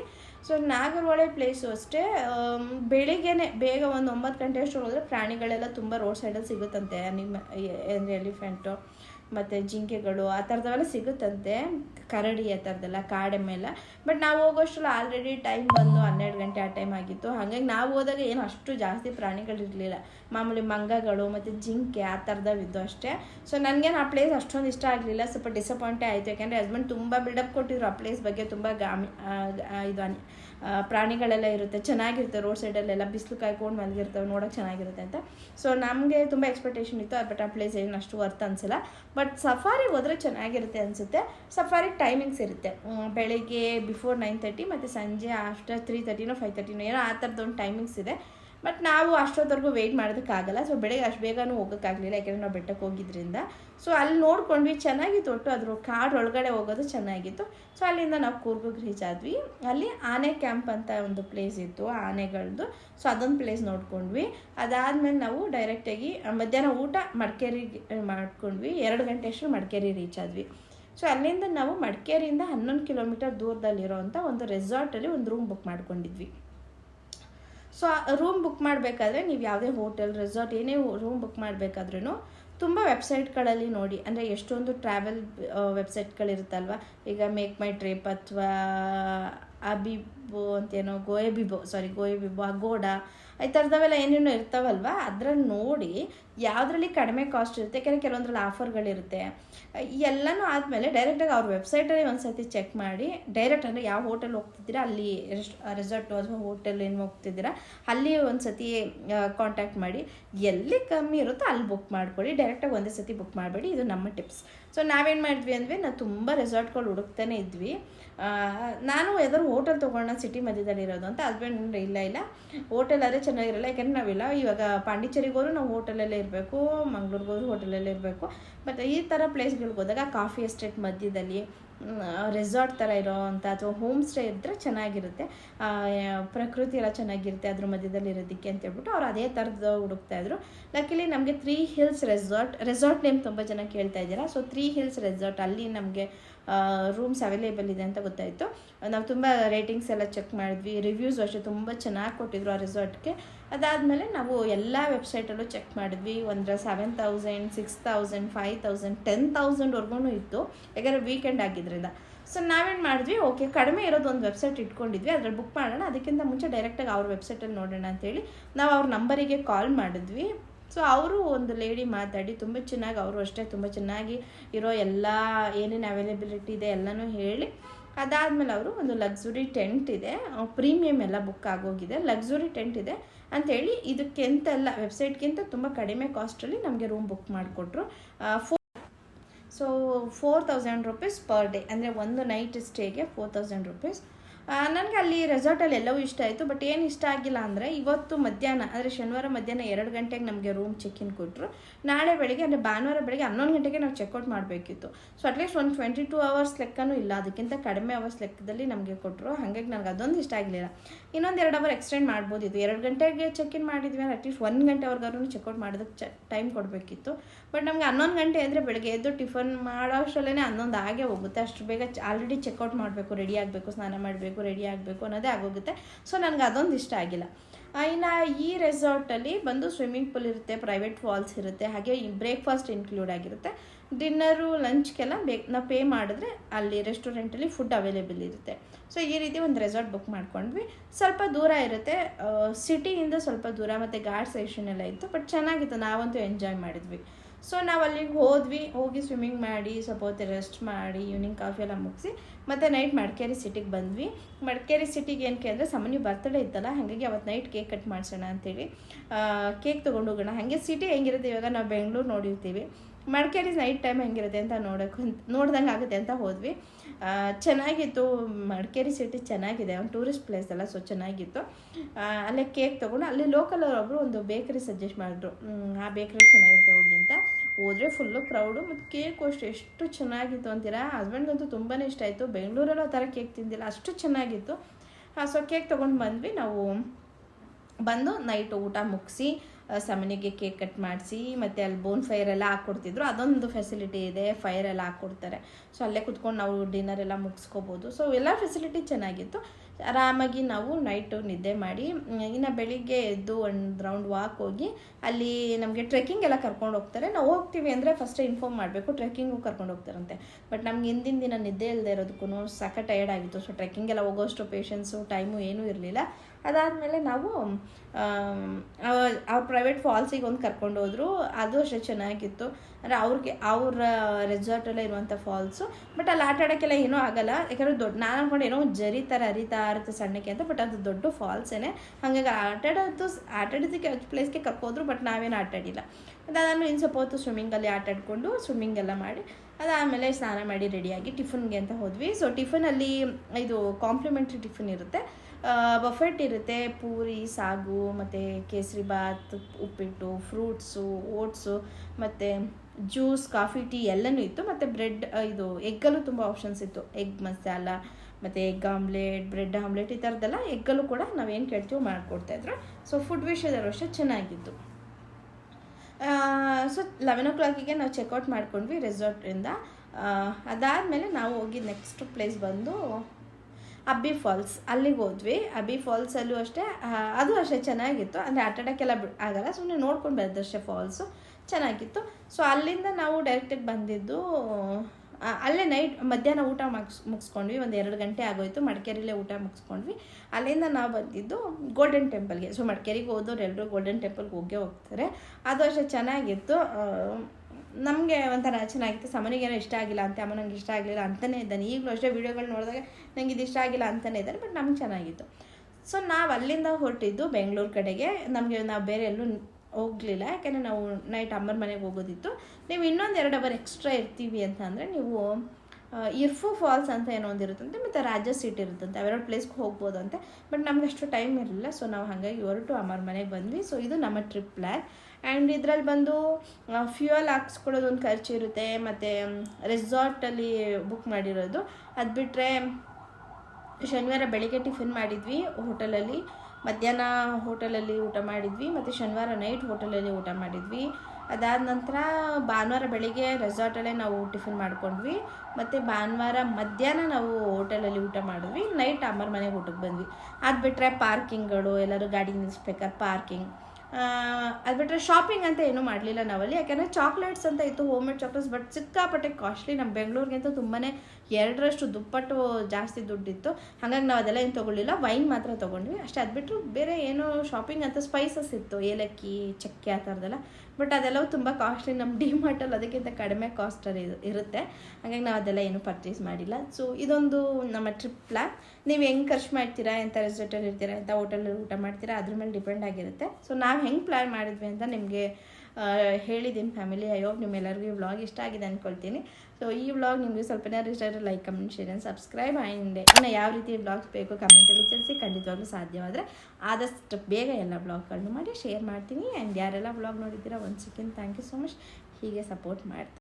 S2: ಸೊ ನಾಗರಹೊಳೆ ಪ್ಲೇಸು ಅಷ್ಟೇ. ಬೆಳಿಗ್ಗೆನೆ ಬೇಗ ಒಂದು ಒಂಬತ್ತು ಗಂಟೆ ಅಷ್ಟು ಹೋದರೆ ಪ್ರಾಣಿಗಳೆಲ್ಲ ತುಂಬ ರೋಡ್ ಸೈಡಲ್ಲಿ ಸಿಗುತ್ತಂತೆ ನಿಮ್ಮ ಅಂದರೆ ಎಲಿಫೆಂಟು ಮತ್ತು ಜಿಂಕೆಗಳು ಆ ಥರದವೆಲ್ಲ ಸಿಗುತ್ತಂತೆ. ಕರಡಿ ಆ ಥರದ್ದೆಲ್ಲ ಮೇಲೆ. ಬಟ್ ನಾವು ಹೋಗೋಷ್ಟರಲ್ಲಿ ಆಲ್ರೆಡಿ ಟೈಮ್ ಬಂದು ಹನ್ನೆರಡು ಗಂಟೆ ಆ ಟೈಮ್ ಆಗಿತ್ತು. ಹಾಗಾಗಿ ನಾವು ಹೋದಾಗ ಏನು ಅಷ್ಟು ಜಾಸ್ತಿ ಪ್ರಾಣಿಗಳಿರಲಿಲ್ಲ ಮಾಮೂಲಿ ಮಂಗಗಳು ಮತ್ತು ಜಿಂಕೆ ಆ ಥರದವಿದ್ದು ಅಷ್ಟೇ. ಸೊ ನನಗೇನು ಆ ಪ್ಲೇಸ್ ಅಷ್ಟೊಂದು ಇಷ್ಟ ಆಗಲಿಲ್ಲ. ಸ್ವಲ್ಪ ಡಿಸಪಾಯಿಂಟೇ ಆಯಿತು. ಯಾಕೆಂದರೆ ಹಸ್ಬೆಂಡ್ ತುಂಬ ಬಿಲ್ಡಪ್ ಕೊಟ್ಟಿದ್ರು ಆ ಪ್ಲೇಸ್ ಬಗ್ಗೆ, ತುಂಬ ಗಾಮಿ ಇದು ಪ್ರಾಣಿಗಳೆಲ್ಲ ಇರುತ್ತೆ. ಚೆನ್ನಾಗಿರುತ್ತೆ. ರೋಡ್ ಸೈಡಲ್ಲೆಲ್ಲ ಬಿಸಿಲು ಕಾಯ್ಕೊಂಡು ಮಲಗಿರ್ತವೆ ನೋಡೋಕೆ ಚೆನ್ನಾಗಿರುತ್ತೆ ಅಂತ. ಸೊ ನಮಗೆ ತುಂಬ ಎಕ್ಸ್ಪೆಕ್ಟೇಷನ್ ಇತ್ತು. ಬಟ್ ಆ ಪ್ಲೇಸ್ ಏನು ಅಷ್ಟು ವರ್ತ್ ಅನಿಸಿಲ್ಲ. ಬಟ್ ಸಫಾರಿ ಹೋದರೆ ಚೆನ್ನಾಗಿರುತ್ತೆ ಅನಿಸುತ್ತೆ. ಸಫಾರಿ ಟೈಮಿಂಗ್ಸ್ ಇರುತ್ತೆ. ಬೆಳಗ್ಗೆ ಬಿಫೋರ್ ನೈನ್ ತರ್ಟಿ ಮತ್ತು ಸಂಜೆ ಆಫ್ಟರ್ ತ್ರೀ ತರ್ಟಿನೋ ಫೈವ್ ತರ್ಟಿನೋ ಏನೋ ಆ ಥರದ್ದೊಂದು ಟೈಮಿಂಗ್ಸ್ ಇದೆ. ಬಟ್ ನಾವು ಅಷ್ಟೊತ್ತವರೆಗೂ ವೆಯ್ಟ್ ಮಾಡೋದಕ್ಕಾಗಲ್ಲ. ಸೊ ಬೆಳಗ್ಗೆ ಅಷ್ಟು ಬೇಗನೂ ಹೋಗೋಕ್ಕಾಗಲಿಲ್ಲ. ಯಾಕೆಂದರೆ ನಾವು ಬೆಟ್ಟಕ್ಕೆ ಹೋಗಿದ್ರಿಂದ. ಸೊ ಅಲ್ಲಿ ನೋಡ್ಕೊಂಡ್ವಿ. ಚೆನ್ನಾಗಿತ್ತು ಒಟ್ಟು ಅದ್ರ ಕಾಡು ಒಳಗಡೆ ಹೋಗೋದು ಚೆನ್ನಾಗಿತ್ತು. ಸೊ ಅಲ್ಲಿಂದ ನಾವು ಕೂರ್ಗಕ್ಕೆ ರೀಚ್ ಆದ್ವಿ. ಅಲ್ಲಿ ಆನೆ ಕ್ಯಾಂಪ್ ಅಂತ ಒಂದು ಪ್ಲೇಸ್ ಇತ್ತು ಆನೆಗಳದ್ದು ಸೊ ಅದೊಂದು ಪ್ಲೇಸ್ ನೋಡ್ಕೊಂಡ್ವಿ. ಅದಾದಮೇಲೆ ನಾವು ಡೈರೆಕ್ಟಾಗಿ ಮಧ್ಯಾಹ್ನ ಊಟ ಮಡಿಕೇರಿಗೆ ಮಾಡ್ಕೊಂಡ್ವಿ. ಎರಡು ಗಂಟೆ ಅಷ್ಟು ಮಡಿಕೇರಿ ರೀಚ್ ಆದ್ವಿ. ಸೊ ಅಲ್ಲಿಂದ ನಾವು ಮಡಿಕೇರಿಯಿಂದ ಹನ್ನೊಂದು ಕಿಲೋಮೀಟರ್ ದೂರದಲ್ಲಿರೋವಂಥ ಒಂದು ರೆಸಾರ್ಟಲ್ಲಿ ಒಂದು ರೂಮ್ ಬುಕ್ ಮಾಡ್ಕೊಂಡಿದ್ವಿ. ಸೊ ರೂಮ್ ಬುಕ್ ಮಾಡಬೇಕಾದ್ರೆ ನೀವು ಯಾವುದೇ ಹೋಟೆಲ್ ರೆಸಾರ್ಟ್ ಏನೇ ರೂಮ್ ಬುಕ್ ಮಾಡಬೇಕಾದ್ರೂ ತುಂಬ ವೆಬ್ಸೈಟ್ಗಳಲ್ಲಿ ನೋಡಿ. ಅಂದರೆ ಎಷ್ಟೊಂದು ಟ್ರಾವೆಲ್ ವೆಬ್ಸೈಟ್ಗಳಿರುತ್ತಲ್ವ ಈಗ ಮೇಕ್ ಮೈ ಟ್ರಿಪ್ ಅಥವಾ ಅಬಿಬೋ ಅಂತೇನೋ ಗೋಯಬಿಬೋ ಸಾರಿ ಗೋಯಬಿಬೋ ಅಗೋಡಾ ಈ ಥರದವೆಲ್ಲ ಏನೇನೋ ಇರ್ತಾವಲ್ವ? ಅದ್ರಲ್ಲಿ ನೋಡಿ ಯಾವುದ್ರಲ್ಲಿ ಕಡಿಮೆ ಕಾಸ್ಟ್ ಇರುತ್ತೆ ಯಾಕೆಂದರೆ ಕೆಲವೊಂದ್ರಲ್ಲಿ ಆಫರ್ಗಳಿರುತ್ತೆ ಎಲ್ಲನೂ ಆದಮೇಲೆ ಡೈರೆಕ್ಟಾಗಿ ಅವ್ರ ವೆಬ್ಸೈಟಲ್ಲಿ ಒಂದು ಸರ್ತಿ ಚೆಕ್ ಮಾಡಿ ಡೈರೆಕ್ಟ್ ಅಂದರೆ ಯಾವ ಹೋಟೆಲ್ ಹೋಗ್ತಿದ್ದೀರಾ, ಅಲ್ಲಿ ರೆಸಾರ್ಟ್ ಅಥವಾ ಹೋಟೆಲ್ ಏನು ಹೋಗ್ತಿದ್ದೀರಾ, ಅಲ್ಲಿ ಒಂದು ಸತಿ ಕಾಂಟ್ಯಾಕ್ಟ್ ಮಾಡಿ. ಎಲ್ಲಿ ಕಮ್ಮಿ ಇರುತ್ತೋ ಅಲ್ಲಿ ಬುಕ್ ಮಾಡ್ಕೊಳ್ಳಿ. ಡೈರೆಕ್ಟಾಗಿ ಒಂದೇ ಸತಿ ಬುಕ್ ಮಾಡಬೇಡಿ. ಇದು ನಮ್ಮ ಟಿಪ್ಸ್ ಸೊ ನಾವೇನು ಮಾಡಿದ್ವಿ ಅಂದರೆ ನಾವು ತುಂಬ ರೆಸಾರ್ಟ್ಗಳು ಹುಡುಕ್ತಾನೆ ಇದ್ವಿ. ನಾನು ಯಾವ್ದಾದ್ರು ಹೋಟೆಲ್ ತೊಗೊಳ್ಳೋಣ ಸಿಟಿ ಮಧ್ಯದಲ್ಲಿ ಇರೋದು ಅಂತ ಹಸ್ಬೆಂಡ್ ಇಲ್ಲ ಇಲ್ಲ. ಹೋಟೆಲ್ ಆದರೆ ಚೆನ್ನಾಗಿರಲ್ಲ, ಯಾಕೆಂದ್ರೆ ನಾವಿಲ್ಲ ಇವಾಗ ಪಾಂಡಿಚೇರಿಗೆ ಹೋದ್ರೂ ನಾವು ಹೋಟೆಲಲ್ಲೇ ಇರಬೇಕು ಮಂಗ್ಳೂರಿಗೆ ಹೋದ್ರೂ ಹೋಟೆಲಲ್ಲೇ ಇರಬೇಕು. ಮತ್ತು ಈ ಥರ ಪ್ಲೇಸ್ಗಳಿಗೆ ಹೋದಾಗ ಕಾಫಿ ಎಸ್ಟೇಟ್ ಮಧ್ಯದಲ್ಲಿ ರೆಸಾರ್ಟ್ ಥರ ಇರೋವಂಥ ಅಥವಾ ಹೋಮ್ ಸ್ಟೇ ಇದ್ದರೆ ಚೆನ್ನಾಗಿರುತ್ತೆ. ಪ್ರಕೃತಿ ಎಲ್ಲ ಚೆನ್ನಾಗಿರುತ್ತೆ, ಅದ್ರ ಮಧ್ಯದಲ್ಲಿ ಇರೋದಕ್ಕೆ ಅಂತ ಹೇಳ್ಬಿಟ್ಟು ಅವ್ರು ಅದೇ ಥರದ್ದು ಹುಡುಕ್ತಾ ಇದ್ರು. ಲಕ್ಕಿಲಿ ನಮಗೆ three hills resort resort name ತುಂಬ ಜನ ಕೇಳ್ತಾ ಇದ್ದೀರಾ. ಸೊ ತ್ರೀ ಹಿಲ್ಸ್ ರೆಸಾರ್ಟ್ ಅಲ್ಲಿ ನಮಗೆ ರೂಮ್ಸ್ ಅವೈಲೇಬಲ್ ಇದೆ ಅಂತ ಗೊತ್ತಾಯಿತು. ನಾವು ತುಂಬ ರೇಟಿಂಗ್ಸ್ ಎಲ್ಲ ಚೆಕ್ ಮಾಡಿದ್ವಿ. ರಿವ್ಯೂಸ್ ಅಷ್ಟೇ ತುಂಬ ಚೆನ್ನಾಗಿ ಕೊಟ್ಟಿದ್ರು ಆ ರೆಸಾರ್ಟ್ಗೆ ಅದಾದಮೇಲೆ ನಾವು ಎಲ್ಲ ವೆಬ್ಸೈಟಲ್ಲೂ ಚೆಕ್ ಮಾಡಿದ್ವಿ. ಒಂದರ seven thousand six thousand five thousand ten ತೌಸಂಡ್ವರೆಗೂ ಇತ್ತು. ಯಾಕಂದರೆ ವೀಕೆಂಡ್ ಆಗಿದ್ದರಿಂದ ಸೊ ನಾವೇನು ಮಾಡಿದ್ವಿ? ಓಕೆ ಕಡಿಮೆ ಇರೋದು ಒಂದು ವೆಬ್ಸೈಟ್ ಇಟ್ಕೊಂಡಿದ್ವಿ. ಅದ್ರಲ್ಲಿ ಬುಕ್ ಮಾಡೋಣ. ಅದಕ್ಕಿಂತ ಮುಂಚೆ ಡೈರೆಕ್ಟಾಗಿ ಅವ್ರ ವೆಬ್ಸೈಟಲ್ಲಿ ನೋಡೋಣ ಅಂತೇಳಿ ನಾವು ಅವ್ರ ನಂಬರಿಗೆ ಕಾಲ್ ಮಾಡಿದ್ವಿ. ಸೊ ಅವರು ಒಂದು ಲೇಡಿ ಮಾತಾಡಿ ತುಂಬ ಚೆನ್ನಾಗಿ ಅವರು ಅಷ್ಟೇ ತುಂಬ ಚೆನ್ನಾಗಿ ಇರೋ ಎಲ್ಲ ಏನೇನು ಅವೈಲೇಬಿಲಿಟಿ ಇದೆ ಎಲ್ಲನೂ ಹೇಳಿ. ಅದಾದಮೇಲೆ ಅವರು ಒಂದು ಲಕ್ಸುರಿ ಟೆಂಟ್ ಇದೆ. ಪ್ರೀಮಿಯಮ್ ಎಲ್ಲ ಬುಕ್ ಆಗೋಗಿದೆ. ಲಕ್ಸುರಿ ಟೆಂಟ್ ಇದೆ ಅಂಥೇಳಿ ಇದಕ್ಕೆಂತೆಲ್ಲ ವೆಬ್ಸೈಟ್ಗಿಂತ ತುಂಬ ಕಡಿಮೆ ಕಾಸ್ಟಲ್ಲಿ ನಮಗೆ ರೂಮ್ ಬುಕ್ ಮಾಡಿಕೊಟ್ರು. ಫೋ so four thousand rupees per day ಅಂದರೆ ಒಂದು ನೈಟ್ ಸ್ಟೇಗೆ ಫೋರ್ ತೌಸಂಡ್ ರುಪೀಸ್ ನನಗೆ ಅಲ್ಲಿ ರೆಸಾರ್ಟಲ್ಲಿ ಎಲ್ಲವೂ ಇಷ್ಟ ಆಯಿತು ಬಟ್ ಏನು ಇಷ್ಟ ಆಗಿಲ್ಲ ಅಂದರೆ ಇವತ್ತು ಮಧ್ಯಾಹ್ನ, ಅಂದರೆ ಶನಿವಾರ ಮಧ್ಯಾಹ್ನ ಎರಡು ಗಂಟೆಗೆ ನಮಗೆ ರೂಮ್ ಚೆಕ್ ಇನ್ ಕೊಟ್ಟರು ನಾಳೆ ಬೆಳಗ್ಗೆ, ಅಂದರೆ ಭಾನುವಾರ ಬೆಳಗ್ಗೆ ಹನ್ನೊಂದು ಗಂಟೆಗೆ ನಾವು ಚೆಕ್ಔಟ್ ಮಾಡಬೇಕಿತ್ತು. ಸೊ ಅಟ್ಲೀಸ್ಟ್ ಒಂದು ಟ್ವೆಂಟಿ ಟೂ ಅವರ್ಸ್ ಲೆಕ್ಕನೂ ಇಲ್ಲ, ಅದಕ್ಕಿಂತ ಕಡಿಮೆ ಅವರ್ಸ್ ಲೆಕ್ಕದಲ್ಲಿ ನಮಗೆ ಕೊಟ್ಟರು ಹಾಗಾಗಿ ನನಗೆ ಅದೊಂದು ಇಷ್ಟ ಆಗಲಿಲ್ಲ ಇನ್ನೊಂದು ಎರಡು ಅವರ್ ಎಕ್ಸ್ಟೆಂಡ್ ಮಾಡ್ಬೋದಿತ್ತು ಎರಡು ಗಂಟೆಗೆ ಚೆಕ್ ಇನ್ ಮಾಡಿದ್ವಿ ಅಂದರೆ ಅಟ್ಲೀಸ್ಟ್ ಒಂದು ಗಂಟೆವರೆಗೂ ಚೆಕ್ಔಟ್ ಮಾಡೋದಕ್ಕೆ ಚ ಟೈಮ್ ಕೊಡಬೇಕಿತ್ತು. ಬಟ್ ನಮಗೆ ಹನ್ನೊಂದು ಗಂಟೆ ಅಂದರೆ ಬೆಳಗ್ಗೆ ಎದ್ದು ಟಿಫನ್ ಮಾಡೋ ಅಷ್ಟರಲ್ಲೇ ಹನ್ನೊಂದು ಆಗೇ ಹೋಗುತ್ತೆ. ಅಷ್ಟು ಬೇಗ ಆಲ್ರೆಡಿ ಚೆಕ್ಔಟ್ ಮಾಡಬೇಕು ರೆಡಿ ಆಗಬೇಕು, ಸ್ನಾನ ಮಾಡಬೇಕು ರೆಡಿ ಆಗಬೇಕು ಅನ್ನೋದೇ ಆಗೋಗುತ್ತೆ. ಸೊ ನನಗೆ ಅದೊಂದು ಇಷ್ಟ ಆಗಿಲ್ಲ. ಇನ್ನು ಈ ರೆಸಾರ್ಟಲ್ಲಿ ಬಂದು ಸ್ವಿಮ್ಮಿಂಗ್ ಪೂಲ್ ಇರುತ್ತೆ ಪ್ರೈವೇಟ್ ಫಾಲ್ಸ್ ಇರುತ್ತೆ, ಹಾಗೆ ಬ್ರೇಕ್ಫಾಸ್ಟ್ ಇನ್ಕ್ಲೂಡ್ ಆಗಿರುತ್ತೆ. ಡಿನ್ನರು, ಲಂಚ್ಗೆಲ್ಲ ಬೇ ನಾವು ಪೇ ಮಾಡಿದ್ರೆ ಅಲ್ಲಿ ರೆಸ್ಟೋರೆಂಟಲ್ಲಿ ಫುಡ್ ಅವೈಲೇಬಲ್ ಇರುತ್ತೆ. ಸೊ ಈ ರೀತಿ ಒಂದು ರೆಸಾರ್ಟ್ ಬುಕ್ ಮಾಡ್ಕೊಂಡ್ವಿ. ಸ್ವಲ್ಪ ದೂರ ಇರುತ್ತೆ ಸಿಟಿಯಿಂದ ಸ್ವಲ್ಪ ದೂರ, ಮತ್ತು ಗಾರ್ಡ್ ಸೆಕ್ಷನ್ ಎಲ್ಲ ಇತ್ತು ಬಟ್ ಚೆನ್ನಾಗಿತ್ತು, ನಾವಂತೂ ಎಂಜಾಯ್ ಮಾಡಿದ್ವಿ. ಸೊ ನಾವು ಅಲ್ಲಿಗೆ ಹೋದ್ವಿ, ಹೋಗಿ ಸ್ವಿಮ್ಮಿಂಗ್ ಮಾಡಿ ಸ್ವಲ್ಪ ಹೊತ್ತು ರೆಸ್ಟ್ ಮಾಡಿ ಈವ್ನಿಂಗ್ ಕಾಫಿ ಎಲ್ಲ ಮುಗಿಸಿ, ಮತ್ತು ನೈಟ್ ಮಡಿಕೇರಿ ಸಿಟಿಗೆ ಬಂದ್ವಿ. ಮಡಿಕೇರಿ ಸಿಟಿಗೆ ಏನಕ್ಕೆ ಅಂದರೆ ಸಾಮಾನ್ಯ ಬರ್ತಡೇ ಇತ್ತಲ್ಲ, ಹಾಗಾಗಿ ಅವತ್ತು ನೈಟ್ ಕೇಕ್ ಕಟ್ ಮಾಡಿಸೋಣ ಅಂತೇಳಿ ಕೇಕ್ ತೊಗೊಂಡು ಹೋಗೋಣ. ಹಾಗೆ ಸಿಟಿ ಹೆಂಗಿರುತ್ತೆ ಇವಾಗ, ನಾವು ಬೆಂಗಳೂರು ನೋಡಿರ್ತೀವಿ. ಮಡಿಕೇರಿ ನೈಟ್ ಟೈಮ್ ಹೆಂಗಿರುತ್ತೆ ಅಂತ ನೋಡೋಕೆ, ನೋಡ್ದಂಗೆ ಆಗುತ್ತೆ ಅಂತ ಹೋದ್ವಿ. ಚೆನ್ನಾಗಿತ್ತು, ಮಡಿಕೇರಿ ಸಿಟಿ ಚೆನ್ನಾಗಿದೆ, ಒಂದು ಟೂರಿಸ್ಟ್ ಪ್ಲೇಸ್ ಎಲ್ಲ ಸೊ ಚೆನ್ನಾಗಿತ್ತು. ಅಲ್ಲೇ ಕೇಕ್ ತೊಗೊಂಡು ಅಲ್ಲಿ ಲೋಕಲ್ ಒಬ್ಬರು ಒಂದು ಬೇಕರಿ ಸಜೆಸ್ಟ್ ಮಾಡಿದ್ರು. ಆ ಬೇಕರಿ ಚೆನ್ನಾಗಿರುತ್ತೆ ಹೋಗಿ ಅಂತ. ಹೋದರೆ ಫುಲ್ಲು ಕ್ರೌಡು ಮತ್ತು ಕೇಕ್ ಅಷ್ಟು, ಎಷ್ಟು ಚೆನ್ನಾಗಿತ್ತು ಅಂತೀರಾ? ಹಸ್ಬೆಂಡ್ಗಂತೂ ತುಂಬಾ ಇಷ್ಟ ಆಯಿತು. ಬೆಂಗಳೂರಲ್ಲಿ ಆ ಥರ ಕೇಕ್ ತಿಂದಿಲ್ಲ, ಅಷ್ಟು ಚೆನ್ನಾಗಿತ್ತು. ಸೊ ಕೇಕ್ ತೊಗೊಂಡು ಬಂದ್ವಿ. ನಾವು ಬಂದು ನೈಟ್ ಊಟ ಮುಗಿಸಿ ಸಮನಿಗೆ ಕೇಕ್ ಕಟ್ ಮಾಡಿಸಿ, ಮತ್ತು ಅಲ್ಲಿ ಬೋನ್ ಫೈರ್ ಎಲ್ಲ ಹಾಕ್ಕೊಡ್ತಿದ್ರು. ಅದೊಂದು ಫೆಸಿಲಿಟಿ ಇದೆ ಫೈರ್ ಎಲ್ಲ ಹಾಕ್ಕೊಡ್ತಾರೆ. ಸೊ ಅಲ್ಲೇ ಕುತ್ಕೊಂಡು ನಾವು ಡಿನ್ನರ್ ಎಲ್ಲ ಮುಗಿಸ್ಕೋಬೋದು. ಸೊ ಎಲ್ಲ ಫೆಸಿಲಿಟಿ ಚೆನ್ನಾಗಿತ್ತು. ಆರಾಮಾಗಿ ನಾವು ನೈಟು ನಿದ್ದೆ ಮಾಡಿ, ಇನ್ನು ಬೆಳಿಗ್ಗೆ ಎದ್ದು ಒಂದು ರೌಂಡ್ ವಾಕ್ ಹೋಗಿ, ಅಲ್ಲಿ ನಮಗೆ ಟ್ರೆಕ್ಕಿಂಗ್ ಎಲ್ಲ ಕರ್ಕೊಂಡು ಹೋಗ್ತಾರೆ. ನಾವು ಹೋಗ್ತೀವಿ ಅಂದರೆ ಫಸ್ಟ್ ಇನ್ಫಾರ್ಮ್ ಮಾಡಬೇಕು ಟ್ರೆಕ್ಕಿಂಗು ಕರ್ಕೊಂಡು ಹೋಗ್ತಾರಂತೆ. ಬಟ್ ನಮ್ಗೆ ಹಿಂದಿನ ದಿನ ನಿದ್ದೆ ಇಲ್ಲದೆ ಇರೋದಕ್ಕೂ ಸಖ ಟಯರ್ಡ್ ಆಗಿತ್ತು. ಸೊ ಟ್ರೆಕ್ಕಿಂಗ್ ಎಲ್ಲ ಹೋಗೋಷ್ಟು ಪೇಷನ್ಸು ಟೈಮು ಏನೂ ಇರಲಿಲ್ಲ. ಅದಾದಮೇಲೆ ನಾವು ಅವ್ರ ಪ್ರೈವೇಟ್ ಫಾಲ್ಸಿಗೆ ಒಂದು ಕರ್ಕೊಂಡು ಹೋದ್ರು. ಅದು ಅಷ್ಟೇ ಚೆನ್ನಾಗಿತ್ತು. ಅಂದರೆ ಅವ್ರಿಗೆ, ಅವ್ರ ರೆಸಾರ್ಟಲ್ಲೇ ಇರುವಂಥ ಫಾಲ್ಸು ಬಟ್ ಅಲ್ಲಿ ಆಟ ಆಡೋಕ್ಕೆಲ್ಲ ಏನೂ ಆಗಲ್ಲ. ಯಾಕಂದರೆ ದೊಡ್ಡ, ನಾನು ಅಂದ್ಕೊಂಡು ಏನೋ ಜರಿ ಥರ ಹರಿತಾ ಇರುತ್ತೆ ಸಣ್ಣಕ್ಕೆ ಅಂತ ಬಟ್ ಅದು ದೊಡ್ಡ ಫಾಲ್ಸೇನೆ ಹಾಗಾಗಿ ಆಟ ಆಡೋದು, ಆಟ ಆಡೋದಕ್ಕೆ ಪ್ಲೇಸ್ಗೆ ಕರ್ಕೋದ್ರು ಬಟ್ ನಾವೇನು ಆಟ ಆಡಿಲ್ಲ. ಅದಾದಮೇಲೆ ಇನ್ನು ಸ್ವಲ್ಪ ಹೊತ್ತು ಸ್ವಿಮ್ಮಿಂಗಲ್ಲಿ ಆಟ ಆಡಿಕೊಂಡು ಸ್ವಿಮ್ಮಿಂಗ್ ಎಲ್ಲ ಮಾಡಿ, ಅದಾದಮೇಲೆ ಸ್ನಾನ ಮಾಡಿ ರೆಡಿಯಾಗಿ ಟಿಫನ್ಗೆ ಅಂತ ಹೋದ್ವಿ. ಸೊ ಟಿಫನಲ್ಲಿ ಇದು ಕಾಂಪ್ಲಿಮೆಂಟ್ರಿ ಟಿಫನ್ ಇರುತ್ತೆ. ಬಫೆಟ್ ಇರುತ್ತೆ. ಪೂರಿ, ಸಾಗು, ಮತ್ತು ಕೇಸರಿ ಬಾತ್ ಉಪ್ಪಿಟ್ಟು ಫ್ರೂಟ್ಸು ಓಟ್ಸು ಮತ್ತು ಜ್ಯೂಸ್ ಕಾಫಿ ಟೀ ಎಲ್ಲನೂ ಇತ್ತು. ಮತ್ತು ಬ್ರೆಡ್ ಇದು ಎಗ್ಗಲ್ಲೂ ತುಂಬ ಆಪ್ಷನ್ಸ್ ಇತ್ತು. ಎಗ್ ಮಸಾಲ ಮತ್ತು ಎಗ್ ಆಮ್ಲೆಟ್ ಬ್ರೆಡ್ ಆಮ್ಲೆಟ್ ಈ ಥರದ್ದೆಲ್ಲ ಎಗ್ಗಲ್ಲೂ ಕೂಡ ನಾವೇನು ಕೇಳ್ತೀವೋ ಮಾಡಿಕೊಡ್ತಾಯಿದ್ರು ಸೊ ಫುಡ್ ವಿಷಯದಲ್ಲೂ ಅಷ್ಟೇ ಚೆನ್ನಾಗಿತ್ತು. ಸೊ ಲೆವೆನ್ ಓ ಕ್ಲಾಕಿಗೆ ನಾವು ಚೆಕ್ಔಟ್ ಮಾಡ್ಕೊಂಡ್ವಿ ರೆಸಾರ್ಟಿಂದ ಅದಾದಮೇಲೆ ನಾವು ಹೋಗಿ ನೆಕ್ಸ್ಟ್ ಪ್ಲೇಸ್ ಬಂದು ಅಬ್ಬಿ ಫಾಲ್ಸ್, ಅಲ್ಲಿಗೆ ಹೋದ್ವಿ. ಅಬ್ಬಿ ಫಾಲ್ಸಲ್ಲೂ ಅಷ್ಟೇ ಅದು ಅಷ್ಟೇ ಚೆನ್ನಾಗಿತ್ತು. ಅಂದರೆ ಆಟ ಆಡೋಕ್ಕೆಲ್ಲ ಬಿಡ್, ಆಗಲ್ಲ. ಸುಮ್ಮನೆ ನೋಡ್ಕೊಂಡು ಬರೋದಷ್ಟೇ ಫಾಲ್ಸು. ಚೆನ್ನಾಗಿತ್ತು. ಸೊ ಅಲ್ಲಿಂದ ನಾವು ಡೈರೆಕ್ಟಾಗಿ ಬಂದಿದ್ದು ಅಲ್ಲೇ ನೈಟ್ ಮಧ್ಯಾಹ್ನ ಊಟ ಮುಗಿಸ್, ಮುಗಿಸ್ಕೊಂಡ್ವಿ. ಒಂದು ಎರಡು ಗಂಟೆ ಆಗೋಯ್ತು. ಮಡಿಕೇರಿಲೇ ಊಟ ಮುಗಿಸ್ಕೊಂಡ್ವಿ. ಅಲ್ಲಿಂದ ನಾವು ಬಂದಿದ್ದು ಗೋಲ್ಡನ್ ಟೆಂಪಲ್ಗೆ ಸೊ ಮಡಿಕೇರಿಗೆ ಹೋದವ್ರು ಎಲ್ಲರೂ ಗೋಲ್ಡನ್ ಟೆಂಪಲ್ಗೆ ಹೋಗೇ ಹೋಗ್ತಾರೆ. ಅದು ಅಷ್ಟೇ ಚೆನ್ನಾಗಿತ್ತು. ನಮಗೆ ಒಂಥರ ಚೆನ್ನಾಗಿತ್ತು. ಸಮನಿಗೇನೋ ಇಷ್ಟ ಆಗಿಲ್ಲ ಅಂತ ಅಮ್ಮ ನಂಗೆ ಇಷ್ಟ ಆಗಲಿಲ್ಲ ಅಂತಲೇ ಇದ್ದಾನೆ. ಈಗಲೂ ಅಷ್ಟೇ ವೀಡಿಯೋಗಳು ನೋಡಿದಾಗ ನಂಗೆ ಇದು ಇಷ್ಟ ಆಗಿಲ್ಲ ಅಂತಲೇ ಇದ್ದಾನೆ, ಬಟ್ ನಮ್ಗೆ ಚೆನ್ನಾಗಿತ್ತು. ಸೊ ನಾವು ಅಲ್ಲಿಂದ ಹೊರಟಿದ್ದು ಬೆಂಗಳೂರು ಕಡೆಗೆ. ನಮಗೆ ನಾವು ಬೇರೆ ಎಲ್ಲೂ ಹೋಗಲಿಲ್ಲ, ಯಾಕೆಂದರೆ ನಾವು ನೈಟ್ ಅಮ್ಮನ ಮನೆಗೆ ಹೋಗೋದಿತ್ತು. ನೀವು ಇನ್ನೊಂದು ಎರಡು ಅವರ್ ಎಕ್ಸ್ಟ್ರಾ ಇರ್ತೀವಿ ಅಂತ ಅಂದರೆ ನೀವು ಇರ್ಫು ಫಾಲ್ಸ್ ಅಂತ ಏನೋ ಒಂದು ಇರುತ್ತಂತೆ, ಮತ್ತು ರಾಜ ಸೀಟ್ ಇರುತ್ತಂತೆ. ಅವೆರಡು ಪ್ಲೇಸ್ಗೆ ಹೋಗ್ಬೋದಂತೆ ಬಟ್ ನಮ್ಗೆ ಅಷ್ಟು ಟೈಮ್ ಇರಲಿಲ್ಲ ಸೊ ನಾವು ಹಾಗಾಗಿ ಹೊರಟು ಅಮ್ಮರ ಮನೆಗೆ ಬಂದ್ವಿ. ಸೊ ಇದು ನಮ್ಮ ಟ್ರಿಪ್ ಪ್ಲ್ಯಾನ್ ಆ್ಯಂಡ್ ಇದರಲ್ಲಿ ಬಂದು ಫ್ಯೂಯಲ್ ಹಾಕ್ಸ್ಕೊಳ್ಳೋದು ಒಂದು ಖರ್ಚು ಇರುತ್ತೆ. ಮತ್ತು ರೆಸಾರ್ಟಲ್ಲಿ ಬುಕ್ ಮಾಡಿರೋದು. ಅದು ಬಿಟ್ಟರೆ ಶನಿವಾರ ಬೆಳಿಗ್ಗೆ ಟಿಫಿನ್ ಮಾಡಿದ್ವಿ ಹೋಟೆಲಲ್ಲಿ. ಮಧ್ಯಾಹ್ನ ಹೋಟೆಲಲ್ಲಿ ಊಟ ಮಾಡಿದ್ವಿ. ಮತ್ತು ಶನಿವಾರ ನೈಟ್ ಹೋಟೆಲಲ್ಲಿ ಊಟ ಮಾಡಿದ್ವಿ. ಅದಾದ ನಂತರ ಭಾನುವಾರ ಬೆಳಿಗ್ಗೆ ರೆಸಾರ್ಟಲ್ಲೇ ನಾವು ಟಿಫಿನ್ ಮಾಡ್ಕೊಂಡ್ವಿ. ಮತ್ತು ಭಾನುವಾರ ಮಧ್ಯಾಹ್ನ ನಾವು ಹೋಟೆಲಲ್ಲಿ ಊಟ ಮಾಡಿದ್ವಿ. ನೈಟ್ ಅಮ್ಮರ ಮನೆಗೆ ಊಟಕ್ಕೆ ಬಂದ್ವಿ. ಅದು ಬಿಟ್ಟರೆ ಪಾರ್ಕಿಂಗ್ಗಳು ಎಲ್ಲರೂ ಗಾಡಿ ನಿಲ್ಲಿಸ್ಬೇಕಾದ್ರೆ ಪಾರ್ಕಿಂಗ್ ಅದು ಬಿಟ್ಟರೆ ಶಾಪಿಂಗ್ ಅಂತ ಏನೂ ಮಾಡಲಿಲ್ಲ ನಾವಲ್ಲಿ. ಯಾಕೆಂದರೆ ಚಾಕ್ಲೇಟ್ಸ್ ಅಂತ ಇತ್ತು ಹೋಮ್ ಮೇಡ್ ಚಾಕ್ಲೇಟ್ಸ್ ಬಟ್ ಸಿಕ್ಕಾಪಟ್ಟೆ ಕಾಸ್ಟ್ಲಿ ನಮ್ಮ ಬೆಂಗಳೂರಿಗಿಂತ ತುಂಬಾ ಎರಡರಷ್ಟು ದುಪ್ಪಟ್ಟು ಜಾಸ್ತಿ ದುಡ್ಡಿತ್ತು. ಹಾಗಾಗಿ ನಾವು ಅದೆಲ್ಲ ಏನು ತೊಗೊಳ್ಳಿಲ್ಲ ವೈನ್ ಮಾತ್ರ ತೊಗೊಂಡ್ವಿ. ಅಷ್ಟೇ, ಅದು ಬಿಟ್ಟರು ಬೇರೆ ಏನೋ ಶಾಪಿಂಗ್ ಅಂತ ಸ್ಪೈಸಸ್ ಇತ್ತು. ಏಲಕ್ಕಿ, ಚಕ್ಕೆ ಆ ಥರದ್ದೆಲ್ಲ ಬಟ್ ಅದೆಲ್ಲವೂ ತುಂಬ ಕಾಸ್ಟ್ಲಿ ನಮ್ಮ ಡಿ ಮಾರ್ಟಲ್ಲಿ ಅದಕ್ಕಿಂತ ಕಡಿಮೆ ಕಾಸ್ಟಲ್ಲಿ ಇರುತ್ತೆ. ಹಾಗಾಗಿ ನಾವು ಅದೆಲ್ಲ ಏನು ಪರ್ಚೇಸ್ ಮಾಡಿಲ್ಲ. ಸೊ ಇದೊಂದು ನಮ್ಮ ಟ್ರಿಪ್ ಪ್ಲಾನ್ ನೀವು ಹೆಂಗೆ ಖರ್ಚು ಮಾಡ್ತೀರಾ ಎಂಥ ರೆಸಾರ್ಟಲ್ಲಿ ಇರ್ತೀರಾ ಎಂಥ ಹೋಟೆಲಲ್ಲಿ ಊಟ ಮಾಡ್ತೀರಾ, ಅದ್ರ ಮೇಲೆ ಡಿಪೆಂಡ್ ಆಗಿರುತ್ತೆ. ಸೊ ನಾವು ಹೆಂಗೆ ಪ್ಲ್ಯಾನ್ ಮಾಡಿದ್ವಿ ಅಂತ ನಿಮಗೆ ಹೇಳಿದ್ದೀನಿ ಫ್ಯಾಮಿಲಿ ಹೋಪ್ ನಿಮ್ಮೆಲ್ಲರಿಗೂ ಈ ವ್ಲಾಗ್ ಇಷ್ಟ ಆಗಿದೆ ಅಂದ್ಕೊಳ್ತೀನಿ ಸೊ ಈ ವ್ಲಾಗ್ ನಿಮಗೆ ಸ್ವಲ್ಪ ಏನಾದ್ರು ಇಷ್ಟ ಆದರೆ like comment share and subscribe and ಇನ್ನು ಯಾವ ರೀತಿ ವ್ಲಾಗ್ಸ್ ಬೇಕು ಕಮೆಂಟಲ್ಲಿ ತಿಳಿಸಿ ಖಂಡಿತವಾಗ್ಲೂ ಸಾಧ್ಯವಾದರೆ ಆದಷ್ಟು ಬೇಗ ಎಲ್ಲ ಬ್ಲಾಗ್ಗಳನ್ನು ಮಾಡಿ ಶೇರ್ ಮಾಡ್ತೀನಿ. ಆ್ಯಂಡ್ ಯಾರೆಲ್ಲ ವ್ಲಾಗ್ ನೋಡಿದ್ದೀರಾ, ಒಂದು second thank you so much ಹೀಗೆ ಸಪೋರ್ಟ್ ಮಾಡ್ತೀನಿ.